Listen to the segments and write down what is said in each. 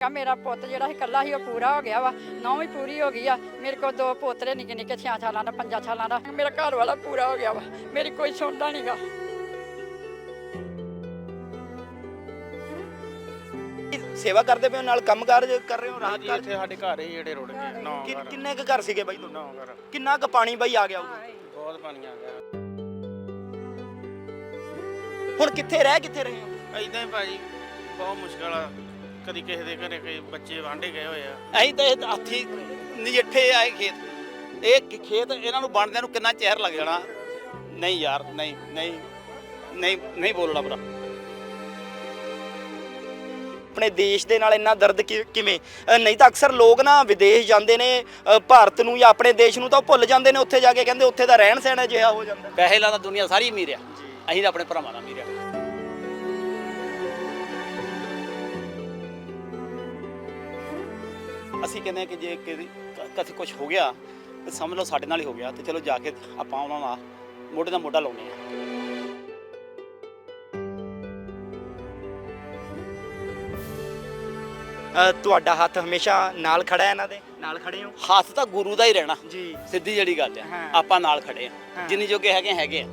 ਆ ਮੇਰਾ ਪੁੱਤ ਜਿਹੜਾ ਸੀ ਇਕੱਲਾ ਸੀ ਉਹ ਪੂਰਾ ਹੋ ਗਿਆ ਵਾ। ਨੌਂ ਵੀ ਪੂਰੀ ਹੋ ਗਈ ਆ। ਮੇਰੇ ਕੋਲ ਦੋ ਪੋਤਰੇ ਨਿੱਕੇ ਨਿੱਕੇ 6 ਸਾਲਾਂ ਦਾ 5 ਸਾਲਾਂ ਦਾ। ਮੇਰਾ ਘਰ ਵਾਲਾ ਪੂਰਾ ਹੋ ਗਿਆ ਵਾ। ਮੇਰੀ ਕੋਈ ਸੁਣਦਾ ਨਹੀਂਗਾ ਸੇਵਾ ਕਰਦੇ ਪਏ ਹੋ ਨਾਲ ਕੰਮਕਾਰ ਕਰ ਰਹੇ ਹੋ ਰਾਹਤ ਜੀ ਕਰ ਇੱਥੇ ਸਾਡੇ ਘਰ ਹੀ ਜਿਹੜੇ ਰੁੜ ਗਏ ਨੌ ਕਿ- ਘਰ। ਕਿੰਨੇ ਕੁ ਘਰ ਸੀਗੇ ਬਾਈ ਤੁਹਾਡੇ? ਨੌ ਘਰ। ਕਿੰਨਾ ਕੁ ਪਾਣੀ ਬਾਈ ਆ ਗਿਆ ਉਦੋਂ? ਬਹੁਤ ਪਾਣੀ ਆ ਗਿਆ। ਹੁਣ ਕਿੱਥੇ ਰਹਿ ਕਿੱਥੇ ਰਹੇ ਹੋ? ਐਦਾਂ ਹੀ ਭਾਜੀ ਬਹੁਤ ਮੁਸ਼ਕਲ ਆ। ਕਦੀ ਕਿਸੇ ਦੇ ਘਰੇ ਕਈ ਬੱਚੇ ਵਾਂਢੇ ਗਏ ਹੋਏ ਆ। ਅਸੀਂ ਤਾਂ ਇਹ ਹਾਥੀ ਨਜਿੱਠੇ ਆਏ ਖੇਤ। ਇਹ ਖ- ਖੇਤ ਇਹਨਾਂ ਨੂੰ ਬਣਦਿਆਂ ਨੂੰ ਕਿੰਨਾ ਚਿਰ ਲੱਗ ਜਾਣਾ। ਨਹੀਂ ਯਾਰ ਨਹੀਂ ਨਹੀਂ ਨਹੀਂ ਨਹੀਂ ਬੋਲਣਾ ਭਰਾ। ਆਪਣੇ ਦੇਸ਼ ਦੇ ਨਾਲ ਇੰਨਾ ਦਰਦ ਕਿ- ਕਿਵੇਂ? ਅ, ਨਹੀਂ ਤਾਂ ਅਕਸਰ ਲੋਕ ਨਾ ਵਿਦੇਸ਼ ਜਾਂਦੇ ਨੇ ਅ, ਭਾਰਤ ਨੂੰ ਜਾਂ ਆਪਣੇ ਦੇਸ਼ ਨੂੰ ਤਾਂ ਉਹ ਭੁੱਲ ਜਾਂਦੇ ਨੇ ਉੱਥੇ ਜਾ ਕੇ ਕਹਿੰਦੇ ਉੱਥੇ ਦਾ ਰਹਿਣ ਸਹਿਣ ਅਜਿਹਾ ਹੋ ਜਾਂਦਾ। ਪੈਸੇ ਲਾਦਾ ਦੁਨੀਆ ਸਾਰੀ ਅਮੀਰ ਆ। ਅਸੀਂ ਤਾਂ ਆਪਣੇ ਭਰਾਵਾਂ ਦਾ ਅਮੀਰ ਆ। ਅਸੀਂ ਕਹਿੰਦੇ ਹਾਂ ਕਿ ਜੇ ਕਿਤੇ ਕਦੇ ਕੁਝ ਹੋ ਗਿਆ ਤੇ ਸਮਝ ਲਓ ਸਾਡੇ ਨਾਲ ਹੀ ਹੋ ਗਿਆ ਤੇ ਚਲੋ ਜਾ ਕੇ ਆਪਾਂ ਉਹਨਾਂ ਨਾਲ ਮੋਢੇ ਨਾਲ ਮੋਢਾ ਲਾਉਨੇ ਆ ਅ, ਤੁਹਾਡਾ ਹੱਥ ਹਮੇਸ਼ਾ ਨਾਲ ਖੜਾ ਹੈ ਇਹਨਾਂ ਦੇ? ਨਾਲ ਖੜੇ ਹੋ? ਹੱਥ ਤਾਂ ਗੁਰੂ ਦਾ ਹੀ ਰਹਿਣਾ। ਜੀ। ਸਿੱਧੀ ਜਿਹੜੀ ਗੱਲ ਆ ਹਾਂ। ਆਪਾਂ ਨਾਲ ਖੜੇ ਆ ਹਾਂ। ਜਿੰਨੀ ਜੋਗੇ ਹੈਗੇ ਹੈਗੇ ਆ।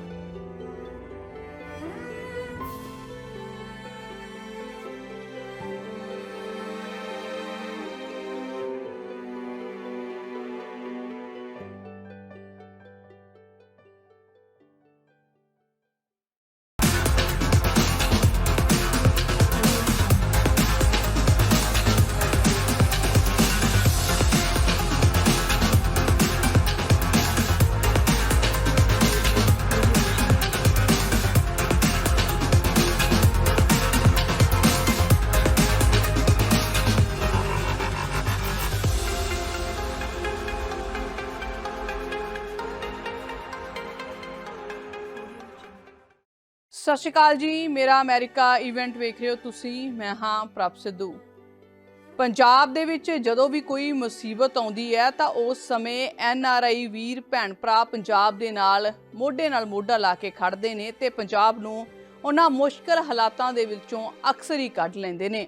ਸਤਿ ਸ਼੍ਰੀ ਅਕਾਲ ਜੀ। ਮੇਰਾ ਅਮਰੀਕਾ ਇਵੈਂਟ ਵੇਖ ਰਹੇ ਹੋ ਤੁਸੀਂ। ਮੈਂ ਹਾਂ ਪ੍ਰਭ ਸਿੱਧੂ। ਪੰਜਾਬ ਦੇ ਵਿੱਚ ਜਦੋਂ ਵੀ ਕੋਈ ਮੁਸੀਬਤ ਆਉਂਦੀ ਹੈ, ਤਾਂ ਉਸ ਸਮੇਂ ਐਨ ਆਰ ਆਈ ਵੀਰ, ਭੈਣ ਭਰਾ ਪੰਜਾਬ ਦੇ ਨਾਲ, ਮੋਢੇ ਨਾਲ ਮੋਢਾ ਲਾ ਕੇ ਖੜਦੇ ਨੇ ਤੇ ਪੰਜਾਬ ਨੂੰ ਉਹਨਾਂ ਮੁਸ਼ਕਲ ਹਾਲਾਤਾਂ ਦੇ ਵਿੱਚੋਂ ਅਕਸਰ ਹੀ ਕੱਢ ਲੈਂਦੇ ਨੇ।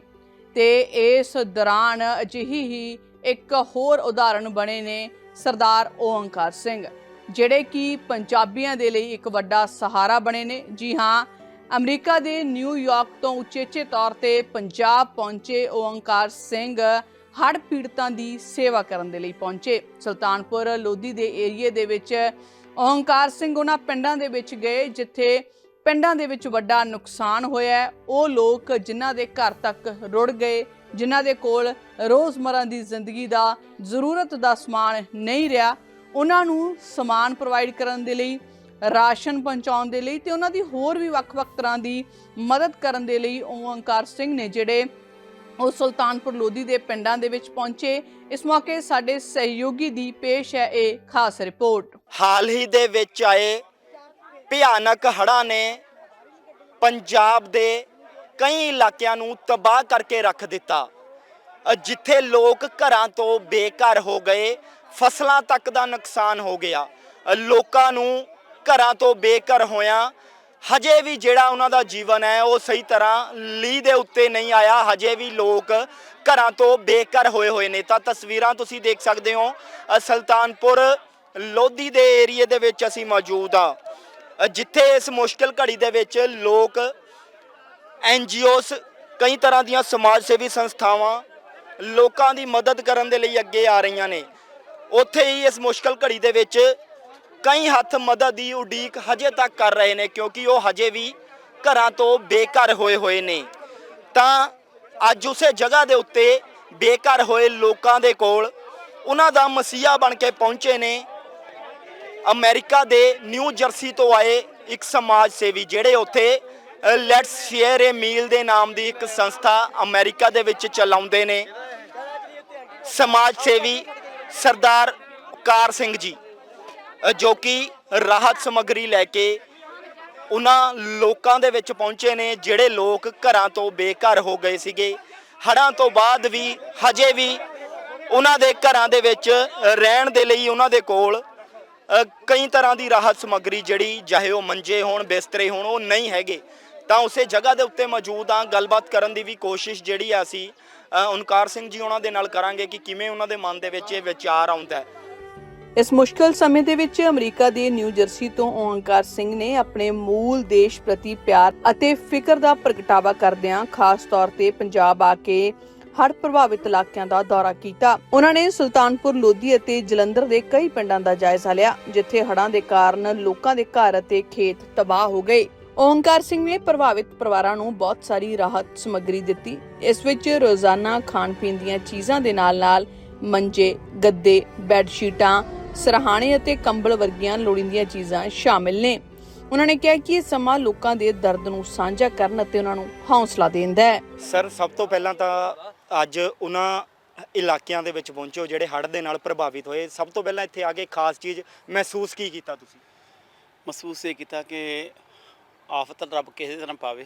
ਤੇ ਇਸ ਦੌਰਾਨ ਅਜਿਹੀ ਹੀ ਇੱਕ ਹੋਰ ਉਦਾਹਰਣ ਬਣੇ ਨੇ ਸਰਦਾਰ ਓੰਕਾਰ ਸਿੰਘ। ਜਿਹੜੇ ਕਿ ਪੰਜਾਬੀਆਂ ਦੇ ਲਈ ਇੱਕ ਵੱਡਾ ਸਹਾਰਾ ਬਣੇ ਨੇ। ਜੀ ਹਾਂ, ਅਮਰੀਕਾ ਦੇ ਨਿਊਯਾਰਕ ਤੋਂ ਉਚੇਚੇ ਤੌਰ ਤੇ ਪੰਜਾਬ ਪਹੁੰਚੇ ਓੰਕਾਰ ਸਿੰਘ ਹੜ੍ਹ ਪੀੜਤਾਂ ਦੀ ਸੇਵਾ ਕਰਨ ਦੇ ਲਈ ਪਹੁੰਚੇ। ਸੁਲਤਾਨਪੁਰ, ਲੋਧੀ ਦੇ ਏਰੀਏ ਦੇ ਵਿੱਚ ਓੰਕਾਰ ਸਿੰਘ ਉਹਨਾਂ ਪਿੰਡਾਂ ਦੇ ਵਿੱਚ ਗਏ, ਜਿੱਥੇ ਪਿੰਡਾਂ ਦੇ ਵਿੱਚ ਵੱਡਾ ਨੁਕਸਾਨ ਹੋਇਆ ਉਹ ਲੋਕ ਜਿਨ੍ਹਾਂ ਦੇ ਘਰ ਤੱਕ ਰੁੜ ਗਏ, ਜਿਨ੍ਹਾਂ ਦੇ ਕੋਲ ਰੋਜ਼ਮਰਾਂ ਦੀ ਜ਼ਿੰਦਗੀ ਦਾ ਜ਼ਰੂਰਤ ਦਾ ਸਮਾਨ ਨਹੀਂ ਰਿਹਾ ਉਹਨਾਂ ਨੂੰ ਸਮਾਨ ਪ੍ਰੋਵਾਈਡ ਕਰਨ ਦੇ ਲਈ, ਰਾਸ਼ਨ ਪਹੁੰਚਾਉਣ ਦੇ ਲਈ ਤੇ ਉਹਨਾਂ ਦੀ ਹੋਰ ਵੀ ਵੱਖ-ਵੱਖ ਤਰ੍ਹਾਂ ਦੀ ਮਦਦ ਕਰਨ ਦੇ ਲਈ ਓੰਕਾਰ ਸਿੰਘ ਨੇ ਜਿਹੜੇ ਉਹ ਸੁਲਤਾਨਪੁਰ ਲੋਧੀ ਦੇ ਪਿੰਡਾਂ ਦੇ ਵਿੱਚ ਪਹੁੰਚੇ। ਇਸ ਮੌਕੇ ਸਾਡੇ ਸਹਿਯੋਗੀ ਦੀ ਪੇਸ਼ ਹੈ ਇਹ ਖਾਸ ਰਿਪੋਰਟ। ਹਾਲ ਹੀ ਦੇ ਵਿੱਚ ਆਏ ਭਿਆਨਕ ਹੜ੍ਹਾਂ ਨੇ ਪੰਜਾਬ ਦੇ ਕਈ ਇਲਾਕਿਆਂ ਨੂੰ ਤਬਾਹ ਕਰਕੇ ਰੱਖ ਦਿੱਤਾ। ਜਿੱਥੇ ਲੋਕ ਘਰਾਂ ਤੋਂ ਬੇਘਰ ਹੋ ਗਏ, ਫਸਲਾਂ ਤੱਕ ਦਾ ਨੁਕਸਾਨ ਹੋ ਗਿਆ। ਲੋਕਾਂ ਨੂੰ ਘਰਾਂ ਤੋਂ ਬੇਘਰ ਹੋਇਆ, ਹਜੇ ਵੀ ਜਿਹੜਾ ਉਹਨਾਂ ਦਾ ਜੀਵਨ ਹੈ, ਉਹ ਸਹੀ ਤਰ੍ਹਾਂ ਲੀਹ ਦੇ ਉੱਤੇ ਨਹੀਂ ਆਇਆ। ਹਜੇ ਵੀ ਲੋਕ ਘਰਾਂ ਤੋਂ ਬੇਘਰ ਹੋਏ ਹੋਏ ਨੇ। ਤਾਂ ਤਸਵੀਰਾਂ ਤੁਸੀਂ ਦੇਖ ਸਕਦੇ ਹੋ ਸੁਲਤਾਨਪੁਰ ਲੋਧੀ ਦੇ ਏਰੀਏ ਦੇ ਵਿੱਚ ਅਸੀਂ ਮੌਜੂਦ ਆ ਜਿੱਥੇ ਇਸ ਮੁਸ਼ਕਲ ਘੜੀ ਦੇ ਵਿੱਚ ਲੋਕ ਐਨਜੀਓਸ ਕਈ ਤਰ੍ਹਾਂ ਦੀਆਂ ਸਮਾਜ ਸੇਵੀ ਸੰਸਥਾਵਾਂ ਲੋਕਾਂ ਦੀ ਮਦਦ ਕਰਨ ਦੇ ਲਈ ਅੱਗੇ ਆ ਰਹੀਆਂ ਨੇ। ਉੱਥੇ ਹੀ ਇਸ ਮੁਸ਼ਕਲ ਘੜੀ ਦੇ ਵਿੱਚ ਕਈ ਹੱਥ ਮਦਦ ਦੀ ਉਡੀਕ ਹਜੇ ਤੱਕ ਕਰ ਰਹੇ ਨੇ, ਕਿਉਂਕਿ ਉਹ ਹਜੇ ਵੀ ਘਰਾਂ ਤੋਂ ਬੇਘਰ ਹੋਏ ਹੋਏ ਨੇ। ਤਾਂ ਅੱਜ ਉਸੇ ਜਗ੍ਹਾ ਦੇ ਉੱਤੇ ਬੇਘਰ ਹੋਏ ਲੋਕਾਂ ਦੇ ਕੋਲ ਉਹਨਾਂ ਦਾ ਮਸੀਹਾ ਬਣ ਕੇ ਪਹੁੰਚੇ ਨੇ। ਅਮਰੀਕਾ ਦੇ ਨਿਊ ਜਰਸੀ ਤੋਂ ਆਏ ਇੱਕ ਸਮਾਜ ਸੇਵੀ, ਜਿਹੜੇ ਉੱਥੇ ਲੈਟਸ ਸ਼ੇਅਰ ਏ ਮੀਲ ਦੇ ਨਾਮ ਦੀ ਇੱਕ ਸੰਸਥਾ ਅਮਰੀਕਾ ਦੇ ਵਿੱਚ ਚਲਾਉਂਦੇ ਨੇ। ਸਮਾਜ ਸੇਵੀ ਸਰਦਾਰ ਕਾਰ ਸਿੰਘ ਜੀ, ਜੋ ਕਿ ਰਾਹਤ ਸਮੱਗਰੀ ਲੈ ਕੇ ਉਹਨਾਂ ਲੋਕਾਂ ਦੇ ਵਿੱਚ ਪਹੁੰਚੇ ਨੇ, ਜਿਹੜੇ ਲੋਕ ਘਰਾਂ ਤੋਂ ਬੇਘਰ ਹੋ ਗਏ ਸੀਗੇ। ਹੜ੍ਹਾਂ ਤੋਂ ਬਾਅਦ ਵੀ, ਹਜੇ ਵੀ ਉਹਨਾਂ ਦੇ ਘਰਾਂ ਦੇ ਵਿੱਚ ਰਹਿਣ ਦੇ ਲਈ ਉਹਨਾਂ ਦੇ ਕੋਲ ਕਈ ਤਰ੍ਹਾਂ ਦੀ ਰਾਹਤ ਸਮੱਗਰੀ ਜਿਹੜੀ, ਚਾਹੇ ਉਹ ਮੰਜੇ ਹੋਣ, ਬਿਸਤਰੇ ਹੋਣ, ਉਹ ਨਹੀਂ ਹੈਗੇ। ਤਾਂ ਉਸੇ ਜਗ੍ਹਾ ਦੇ ਉੱਤੇ ਮੌਜੂਦ ਆ ਗੱਲਬਾਤ ਕਰਨ ਦੀ ਵੀ ਕੋਸ਼ਿਸ਼ ਜਿਹੜੀ ਆ ਅਸੀਂ ਓਨਕਾਰ ਸਿੰਘ ਜੀ ਉਹਨਾਂ ਦੇ ਨਾਲ ਕਰਾਂਗੇ ਕਿ ਕਿਵੇਂ ਉਹਨਾਂ ਦੇ ਮਨ ਦੇ ਵਿੱਚ ਇਹ ਵਿਚਾਰ ਆਉਂਦਾ ਹੈ। ਇਸ ਮੁਸ਼ਕਲ ਸਮੇਂ ਦੇ ਵਿੱਚ ਅਮਰੀਕਾ ਦੇ ਨਿਊ ਜਰਸੀ ਤੋਂ ਓਂਕਾਰ ਸਿੰਘ ਨੇ ਆਪਣੇ ਮੂਲ ਦੇਸ਼ ਪ੍ਰਤੀ ਪਿਆਰ ਅਤੇ ਫਿਕਰ ਦਾ ਪ੍ਰਗਟਾਵਾ ਕਰਦਿਆਂ ਖਾਸ ਤੌਰ ਤੇ ਪੰਜਾਬ ਆ ਕੇ ਹੜ੍ਹ ਪ੍ਰਭਾਵਿਤ ਇਲਾਕਿਆਂ ਦਾ ਦੌਰਾ ਕੀਤਾ। ਉਹਨਾਂ ਨੇ ਸੁਲਤਾਨਪੁਰ, ਲੋਧੀ ਅਤੇ ਜਲੰਧਰ ਦੇ ਕਈ ਪਿੰਡਾਂ ਦਾ ਜਾਇਜ਼ਾ ਲਿਆ, ਜਿੱਥੇ ਹੜ੍ਹਾਂ ਦੇ ਕਾਰਨ ਲੋਕਾਂ ਦੇ ਘਰ ਅਤੇ ਖੇਤ ਤਬਾਹ ਹੋ ਗਏ। ਓਂਕਾਰ ਸਿੰਘ ਨੇ ਪ੍ਰਭਾਵਿਤ ਪਰਿਵਾਰਾਂ ਨੂੰ ਬਹੁਤ ਸਾਰੀ ਰਾਹਤ ਸਮੱਗਰੀ ਦਿੱਤੀ। ਇਸ ਵਿੱਚ ਰੋਜ਼ਾਨਾ ਖਾਣ ਪੀਣ ਦੀਆਂ ਚੀਜ਼ਾਂ ਦੇ ਨਾਲ-ਨਾਲ ਮੰਜੇ, ਗੱਦੇ, ਬੈੱਡ ਸ਼ੀਟਾਂ, ਸਰਹਾਣੇ ਅਤੇ ਕੰਬਲ ਵਰਗੀਆਂ ਲੋੜੀਂਦੀਆਂ ਚੀਜ਼ਾਂ ਸ਼ਾਮਿਲ ਨੇ। ਉਹਨਾਂ ਨੇ ਕਿਹਾ ਕਿ ਇਹ ਸਮਾਂ ਲੋਕਾਂ ਦੇ ਦਰਦ ਨੂੰ ਸਾਂਝਾ ਕਰਨ ਅਤੇ ਉਹਨਾਂ ਨੂੰ ਹੌਸਲਾ ਦਿੰਦਾ ਹੈ। ਸਰ ਸਭ ਤੋਂ ਪਹਿਲਾਂ ਤਾਂ ਅੱਜ ਉਹਨਾਂ ਇਲਾਕਿਆਂ ਦੇ ਵਿੱਚ ਪਹੁੰਚੋ ਜਿਹੜੇ ਹੜ੍ਹ ਦੇ ਨਾਲ ਪ੍ਰਭਾਵਿਤ ਹੋਏ। ਸਭ ਤੋਂ ਪਹਿਲਾਂ ਇੱਥੇ ਆ ਕੇ ਖਾਸ ਚੀਜ਼ ਮਹਿਸੂਸ ਕੀ ਕੀਤਾ ਤੁਸੀਂ? ਮਹਿਸੂਸ ਇਹ ਕੀਤਾ ਕਿ ਆਫਤ ਰੱਬ ਕਿਸੇ ਤਰ੍ਹਾਂ ਪਾਵੇ।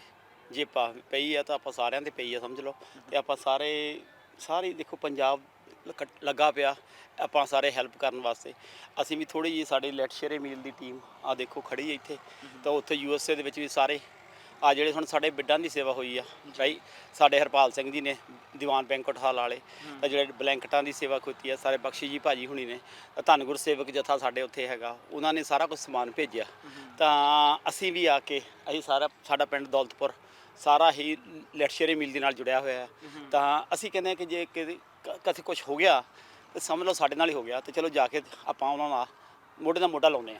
ਜੇ ਪਾ ਪਈ ਆ ਤਾਂ ਆਪਾਂ ਸਾਰਿਆਂ ਤੇ ਪਈ ਆ, ਸਮਝ ਲਓ। ਤੇ ਆਪਾਂ ਸਾਰੇ ਸਾਰੇ ਦੇਖੋ ਪੰਜਾਬ ਲਕ- ਲੱਗਾ ਪਿਆ ਆਪਾਂ ਸਾਰੇ ਹੈਲਪ ਕਰਨ ਵਾਸਤੇ। ਅਸੀਂ ਵੀ ਥੋੜੀ ਜੀ ਸਾਡੀ ਲੈਟ ਸ਼ੇਰੇ ਮੀਲ ਦੀ ਟੀਮ ਆ ਦੇਖੋ ਖੜੀ ਹੈ ਇੱਥੇ। ਤਾਂ ਉੱਥੇ ਯੂ ਐਸ ਏ ਦੇ ਵਿੱਚ ਵੀ ਸਾਰੇ ਆ ਜਿਹੜੇ ਹੁਣ ਸਾਡੇ ਬਿੱਡਾਂ ਦੀ ਸੇਵਾ ਹੋਈ ਆ, ਭਾਈ ਸਾਡੇ ਹਰਪਾਲ ਸਿੰਘ ਜੀ ਨੇ ਦੀਵਾਨ ਬੈਂਕਟ ਹਾਲ ਵਾਲੇ, ਤਾਂ ਜਿਹੜੇ ਬਲੈਂਕਟਾਂ ਦੀ ਸੇਵਾ ਕੀਤੀ ਆ, ਸਾਰੇ ਬਖਸ਼ੀ ਜੀ ਭਾਜੀ ਹੁਣੀ ਨੇ, ਤਾਂ ਧੰਨ ਗੁਰਸੇਵਕ ਜਥਾ ਸਾਡੇ ਉੱਥੇ ਹੈਗਾ, ਉਹਨਾਂ ਨੇ ਸਾਰਾ ਕੁਝ ਸਮਾਨ ਭੇਜਿਆ, ਤਾਂ ਅਸੀਂ ਵੀ ਆ ਕੇ, ਅਸੀਂ ਸਾਰਾ, ਸਾਡਾ ਪਿੰਡ ਦੌਲਤਪੁਰ ਸਾਰਾ ਹੀ ਲੈਟਸ਼ੇਰੇ ਮੀਲ ਦੇ ਨਾਲ ਜੁੜਿਆ ਹੋਇਆ ਹੈ ਤਾਂ ਅਸੀਂ ਕਹਿੰਦੇ ਹਾਂ ਕਿ ਜੇ ਕਿਤੇ ਕਦੇ ਕੁਝ ਹੋ ਗਿਆ, ਤੇ ਸਮਝ ਲਓ ਸਾਡੇ ਨਾਲ ਹੀ ਹੋ ਗਿਆ, ਤੇ ਚਲੋ ਜਾ ਕੇ ਆਪਾਂ ਉਹਨਾਂ ਨਾਲ ਮੋਢੇ ਨਾਲ ਮੋਢਾ ਲਾਉਂਦੇ ਆ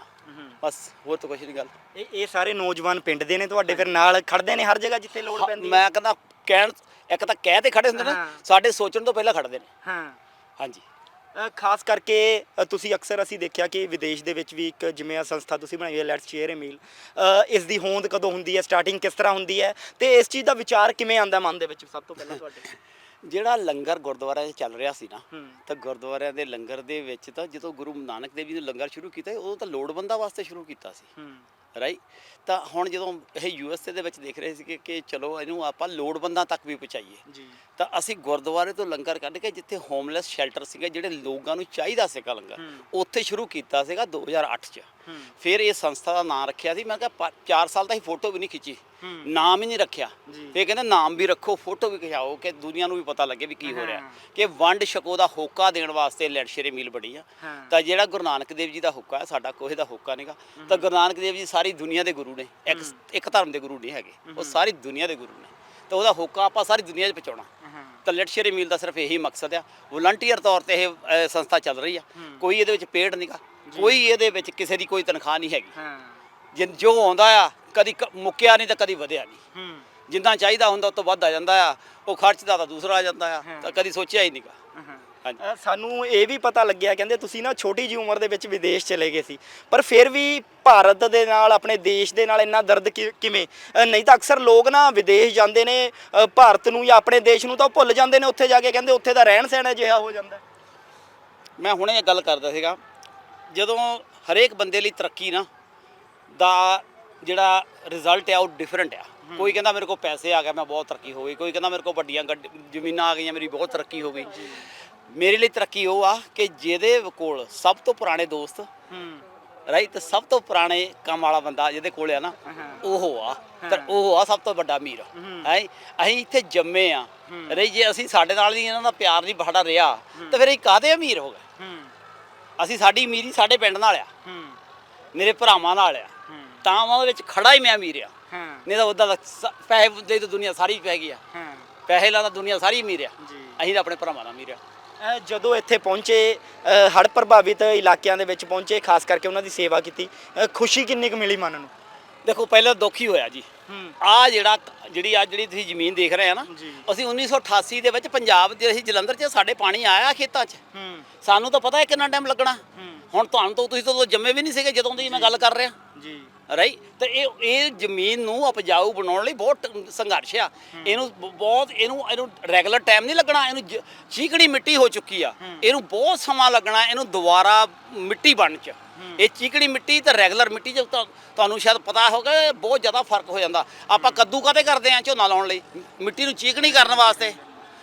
ਬਸ ਹੋਰ ਤਾਂ ਕੁਝ ਨਹੀਂ ਗੱਲ। ਇਹ ਇਹ ਸਾਰੇ ਨੌਜਵਾਨ ਪਿੰਡ ਦੇ ਨੇ ਤੁਹਾਡੇ ਫਿਰ ਨਾਲ ਖੜਦੇ ਨੇ ਹਰ ਜਗ੍ਹਾ ਜਿੱਥੇ ਲੋੜ ਹਾਂ, ਪੈਂਦੀ ਹੈ? ਮੈਂ ਕਹਿੰਦਾ ਕਹਿਣ ਇੱਕ ਤਾਂ ਕਹਿ ਤੇ ਖੜੇ ਹੁੰਦੇ ਨੇ ਹਾਂ। ਸਾਡੇ ਸੋਚਣ ਤੋਂ ਪਹਿਲਾਂ ਖੜਦੇ ਨੇ। ਹਾਂ। ਹਾਂਜੀ। ਅ, ਖਾਸ ਕਰਕੇ ਅ, ਤੁਸੀਂ ਅਕਸਰ ਅਸੀਂ ਦੇਖਿਆ ਕਿ ਵਿਦੇਸ਼ ਦੇ ਵਿੱਚ ਵੀ ਇੱਕ ਜਿਵੇਂ ਆ ਸੰਸਥਾ ਤੁਸੀਂ ਬਣਾਈ ਹੈ ਲੈਟਸ ਸ਼ੇਅਰ ਏ ਮੀਲ ਇਸ ਦੀ ਹੋਂਦ ਕਦੋਂ ਹੁੰਦੀ ਹੈ ਸਟਾਰਟਿੰਗ ਕਿਸ ਤਰ੍ਹਾਂ ਹੁੰਦੀ ਹੈ? ਤੇ ਇਸ ਚੀਜ਼ ਦਾ ਵਿਚਾਰ ਕਿਵੇਂ ਆਂਦਾ ਮਨ ਦੇ ਵਿੱਚ ਸਭ ਤੋਂ ਪਹਿਲਾਂ ਤੁਹਾਡੇ? ਜਿਹੜਾ ਲੰਗਰ ਗੁਰਦੁਆਰਿਆਂ 'ਚ ਚੱਲ ਰਿਹਾ ਸੀ ਨਾ। ਤਾਂ ਗੁਰਦੁਆਰਿਆਂ ਦੇ ਲੰਗਰ ਦੇ ਵਿੱਚ ਤਾਂ ਜਦੋਂ ਗੁਰੂ ਨਾਨਕ ਦੇਵ ਜੀ ਨੇ ਲੰਗਰ ਸ਼ੁਰੂ ਕੀਤਾ ਉਦੋਂ ਤਾਂ ਲੋੜਵੰਦਾਂ ਵਾਸਤੇ ਸ਼ੁਰੂ ਕੀਤਾ ਸੀ ਰਾਈਟ ਤਾਂ ਹੁਣ ਜਦੋਂ ਇਹ ਯੂਐਸਏ ਦੇ ਵਿੱਚ ਦੇਖ ਰਹੇ ਸੀ ਕਿ ਕਿ ਚਲੋ ਇਹਨੂੰ ਆਪਾਂ ਲੋੜਵੰਦਾਂ ਤੱਕ ਵੀ ਪਹੁੰਚਾਈਏ ਜੀ ਤਾਂ ਅਸੀਂ ਗੁਰਦੁਆਰੇ ਤੋਂ ਲੰਗਰ ਕੱਢ ਕੇ ਜਿੱਥੇ ਹੋਮਲੈਸ ਸ਼ੈਲਟਰ ਸੀਗੇ ਜਿਹੜੇ ਲੋਕਾਂ ਨੂੰ ਚਾਹੀਦਾ ਸੀਗਾ ਲੰਗਰ। ਉੱਥੇ ਸ਼ੁਰੂ ਕੀਤਾ ਸੀਗਾ 2008 ਚ। ਫਿਰ ਇਹ ਸੰਸਥਾ ਦਾ ਨਾਮ ਰੱਖਿਆ ਸੀ। ਮੈਂ ਕਿਹਾ 4 ਸਾਲ ਤਾਂ ਹੀ ਫੋਟੋ ਵੀ ਨਹੀਂ ਖਿੱਚੀ। ਨਾਮ ਹੀ ਨਹੀਂ ਰੱਖਿਆ। ਫਿਰ ਕਹਿੰਦੇ ਨਾਮ ਵੀ ਰੱਖੋ ਫੋਟੋ ਵੀ ਖਿਚਾਓ ਕਿ ਦੁਨੀਆ ਨੂੰ ਵੀ ਪਤਾ ਲੱਗੇ ਵੀ ਕੀ ਹੋ ਰਿਹਾ। ਕਿ ਵੰਡ ਛਕੋ ਦਾ ਹੋਕਾ ਦੇਣ ਵਾਸਤੇ ਲੈਟਸ਼ੇਰੇ ਮੀਲ ਬਣੀ ਆ। ਤਾਂ ਜਿਹੜਾ ਗੁਰੂ ਨਾਨਕ ਦੇਵ ਜੀ ਦਾ ਹੁਕਾ ਹੈ ਸਾਡਾ ਕੋਈ ਦਾ ਹੁਕਾ ਨਹੀਂਗਾ ਤਾਂ ਗੁਰੂ ਨਾਨਕ ਦੇਵ ਜੀ ਸਾਰੀ ਦੁਨੀਆ ਦੇ ਗੁਰੂ ਨੇ। ਇੱਕ ਇੱਕ ਧਰਮ ਦੇ ਗੁਰੂ ਨਹੀਂ ਹੈਗੇ। ਉਹ ਸਾਰੀ ਦੁਨੀਆ ਦੇ ਗੁਰੂ ਨੇ। ਤਾਂ ਉਹਦਾ ਹੁਕਾ ਆਪਾਂ ਸਾਰੀ ਦੁਨੀਆ 'ਚ ਪਹੁੰਚਾਉਣਾ। ਤਾਂ ਲੈਟਸ਼ੇਰੇ ਮੀਲ ਦਾ ਸਿਰਫ ਇਹੀ ਮਕਸਦ ਆ। ਵਲੰਟੀਅਰ ਤੌਰ ਤੇ ਇਹ ਸੰਸਥਾ ਚੱਲ ਰਹੀ ਆ। ਕੋਈ ਇਹਦੇ ਵਿੱਚ ਪੇਡ ਨਹੀਂਗਾ ਕੋਈ ਇਹਦੇ ਵਿੱਚ ਕਿਸੇ ਦੀ ਕੋਈ ਤਨਖਾਹ ਨਹੀਂ ਹੈਗੀ। ਹਾਂ। ਜਿ- ਜੋ ਆਉਂਦਾ ਆ ਕਦੀ ਕ- ਮੁੱਕਿਆ ਨਹੀਂ ਤਾਂ ਕਦੀ ਵਧਿਆ ਨਹੀਂ। ਹੂੰ। ਜਿੰਨਾ ਚਾਹੀਦਾ ਹੁੰਦਾ ਉਹ ਤੋਂ ਵੱਧ ਆ ਜਾਂਦਾ ਆ ਉਹ ਖਰਚਦਾ ਤਾਂ ਦੂਸਰਾ ਆ ਜਾਂਦਾ ਆ ਤਾਂ ਕਦੀ ਸੋਚਿਆ ਹੀ ਨਹੀਂਗਾ ਹਾਂਜੀ। ਅ, ਸਾਨੂੰ ਇਹ ਵੀ ਪਤਾ ਲੱਗਿਆ ਕਹਿੰਦੇ ਤੁਸੀਂ ਨਾ ਛੋਟੀ ਜੀ ਉਮਰ ਦੇ ਵਿੱਚ ਵਿਦੇਸ਼ ਚਲੇ ਗਏ ਸੀ। ਪਰ ਫਿਰ ਵੀ ਭਾਰਤ ਦੇ ਨਾਲ ਆਪਣੇ ਦੇਸ਼ ਦੇ ਨਾਲ ਇੰਨਾ ਦਰਦ ਕਿ- ਕਿਵੇਂ? ਅ, ਨਹੀਂ ਤਾਂ ਅਕਸਰ ਲੋਕ ਨਾ ਵਿਦੇਸ਼ ਜਾਂਦੇ ਨੇ ਅ, ਭਾਰਤ ਨੂੰ ਜਾਂ ਆਪਣੇ ਦੇਸ਼ ਨੂੰ ਤਾਂ ਉਹ ਭੁੱਲ ਜਾਂਦੇ ਨੇ ਉੱਥੇ ਜਾ ਕੇ ਕਹਿੰਦੇ ਉੱਥੇ ਦਾ ਰਹਿਣ ਸਹਿਣ ਅਜਿਹਾ ਹੋ ਜਾਂਦਾ। ਮੈਂ ਹੁਣੇ ਇਹ ਗੱਲ ਕਰਦਾ ਸੀਗਾ ਜਦੋਂ ਹਰੇਕ ਬੰਦੇ ਲਈ ਤਰੱਕੀ ਨਾ ਦਾ ਜਿਹੜਾ ਰਿਜ਼ਲਟ ਆ ਉਹ ਡਿਫਰੈਂਟ ਆ। ਕੋਈ ਕਹਿੰਦਾ ਮੇਰੇ ਕੋਲ ਪੈਸੇ ਆ ਗਏ ਮੈਂ ਬਹੁਤ ਤਰੱਕੀ ਹੋ ਗਈ। ਕੋਈ ਕਹਿੰਦਾ ਮੇਰੇ ਕੋਲ ਵੱਡੀਆਂ ਜ਼ਮੀਨਾਂ ਆ ਗਈਆਂ ਮੇਰੀ ਬਹੁਤ ਤਰੱਕੀ ਹੋ ਗਈ। ਮੇਰੇ ਲਈ ਤਰੱਕੀ ਉਹ ਆ ਕਿ ਜਿਹਦੇ ਕੋਲ ਸਭ ਤੋਂ ਪੁਰਾਣੇ ਦੋਸਤ ਹੂੰ। ਰਾਈਟ ਸਭ ਤੋਂ ਪੁਰਾਣੇ ਕੰਮ ਵਾਲਾ ਬੰਦਾ ਜਿਹਦੇ ਕੋਲ ਆ ਨਾ ਉਹ ਆ। ਤਾਂ ਉਹ ਆ ਸਭ ਤੋਂ ਵੱਡਾ ਅਮੀਰ। ਹੈ। ਅਸੀਂ ਇੱਥੇ ਜੰਮੇ ਆ। ਰਹੀ ਜੇ ਅਸੀਂ ਸਾਡੇ ਨਾਲ ਨਹੀਂ ਇਹਨਾਂ ਦਾ ਪਿਆਰ ਨਹੀਂ ਬੜਾ ਰਿਹਾ ਤਾਂ ਫਿਰ ਅਸੀਂ ਕਾਦੇ ਅਮੀਰ ਹੋ ਗਏ? ਅਸੀਂ ਸਾਡੀ ਅਮੀਰੀ ਸਾਡੇ ਪਿੰਡ ਨਾਲ ਆ। ਹੂੰ। ਮੇਰੇ ਭਰਾਵਾਂ ਨਾਲ ਆ। ਤਾਂ ਉਹਦੇ ਵਿੱਚ ਖੜਾ ਹੀ ਮੈਂ ਅਮੀਰ ਆ ਹਾਂ। ਨਹੀਂ ਤਾਂ ਉਹਦਾ ਪੈਸੇ ਦੇ ਤਾਂ ਦੁਨੀਆ ਸਾਰੀ ਪੈ ਗਈ ਆ। ਹਾਂ। ਪੈਸੇ ਲਾ ਤਾਂ ਦੁਨੀਆ ਸਾਰੀ ਅਮੀਰ ਆ ਜੀ। ਅਸੀਂ ਤਾਂ ਆਪਣੇ ਭਰਾਵਾਂ ਨਾਲ ਅਮੀਰ ਆ ਜਦੋਂ ਇੱਥੇ ਪਹੁੰਚੇ ਹੜ ਪ੍ਰਭਾਵਿਤ ਇਲਾਕਿਆਂ ਦੇ ਵਿੱਚ ਪਹੁੰਚੇ ਖਾਸ ਕਰਕੇ ਉਹਨਾਂ ਦੀ ਸੇਵਾ ਕੀਤੀ ਖੁਸ਼ੀ ਕਿੰਨੀ ਕੁ ਮਿਲੀ ਮਨ ਨੂੰ? ਦੇਖੋ ਪਹਿਲਾਂ ਦੁੱਖ ਹੀ ਹੋਇਆ ਜੀ। ਆ ਜਿਹੜਾ ਜਿਹੜੀ ਆ ਜਿਹੜੀ ਤੁਸੀਂ ਜ਼ਮੀਨ ਦੇਖ ਰਹੇ ਆ ਨਾ। ਅਸੀਂ 1988 ਦੇ ਵਿੱਚ ਪੰਜਾਬ ਦੇ ਅਸੀਂ ਜਲੰਧਰ 'ਚ ਸਾਡੇ ਪਾਣੀ ਆਇਆ ਖੇਤਾਂ 'ਚ। ਸਾਨੂੰ ਤਾਂ ਪਤਾ ਹੈ ਕਿੰਨਾ ਟਾਈਮ ਲੱਗਣਾ। ਹੁਣ ਤੁਹਾਨੂੰ ਤਾਂ ਤੁਸੀਂ ਤਾਂ ਜੰਮੇ ਵੀ ਨਹੀਂ ਸੀਗੇ ਜਦੋਂ ਦੀ ਮੈਂ ਗੱਲ ਕਰ ਰਿਹਾ। ਜੀ। ਰਾਈਟ ਤੇ ਇਹ ਇਹ ਜ਼ਮੀਨ ਨੂੰ ਉਪਜਾਊ ਬਣਾਉਣ ਲਈ ਬਹੁਤ ਸੰਘਰਸ਼ ਆ। ਇਹਨੂੰ ਬਹੁਤ ਇਹਨੂੰ ਇਹਨੂੰ ਰੈਗੂਲਰ ਟਾਈਮ ਨਹੀਂ ਲੱਗਣਾ ਇਹਨੂੰ ਚੀਕਣੀ ਮਿੱਟੀ ਹੋ ਚੁੱਕੀ ਆ। ਇਹਨੂੰ ਬਹੁਤ ਸਮਾਂ ਲੱਗਣਾ ਇਹਨੂੰ ਦੁਬਾਰਾ ਮਿੱਟੀ ਬਣਨ ਚ। ਇਹ ਚੀਕਣੀ ਮਿੱਟੀ ਤੇ ਰੈਗੂਲਰ ਮਿੱਟੀ ਚ ਤਾਂ- ਤੁਹਾਨੂੰ ਸ਼ਾਇਦ ਪਤਾ ਹੋਗਾ ਬਹੁਤ ਜ਼ਿਆਦਾ ਫ਼ਰਕ ਹੋ ਜਾਂਦਾ। ਆਪਾਂ ਕੱਦੂ ਕਾਤੇ ਕਰਦੇ ਆ ਝੋਨਾ ਲਾਉਣ ਲਈ? ਮਿੱਟੀ ਨੂੰ ਚੀਕਣੀ ਕਰਨ ਵਾਸਤੇ।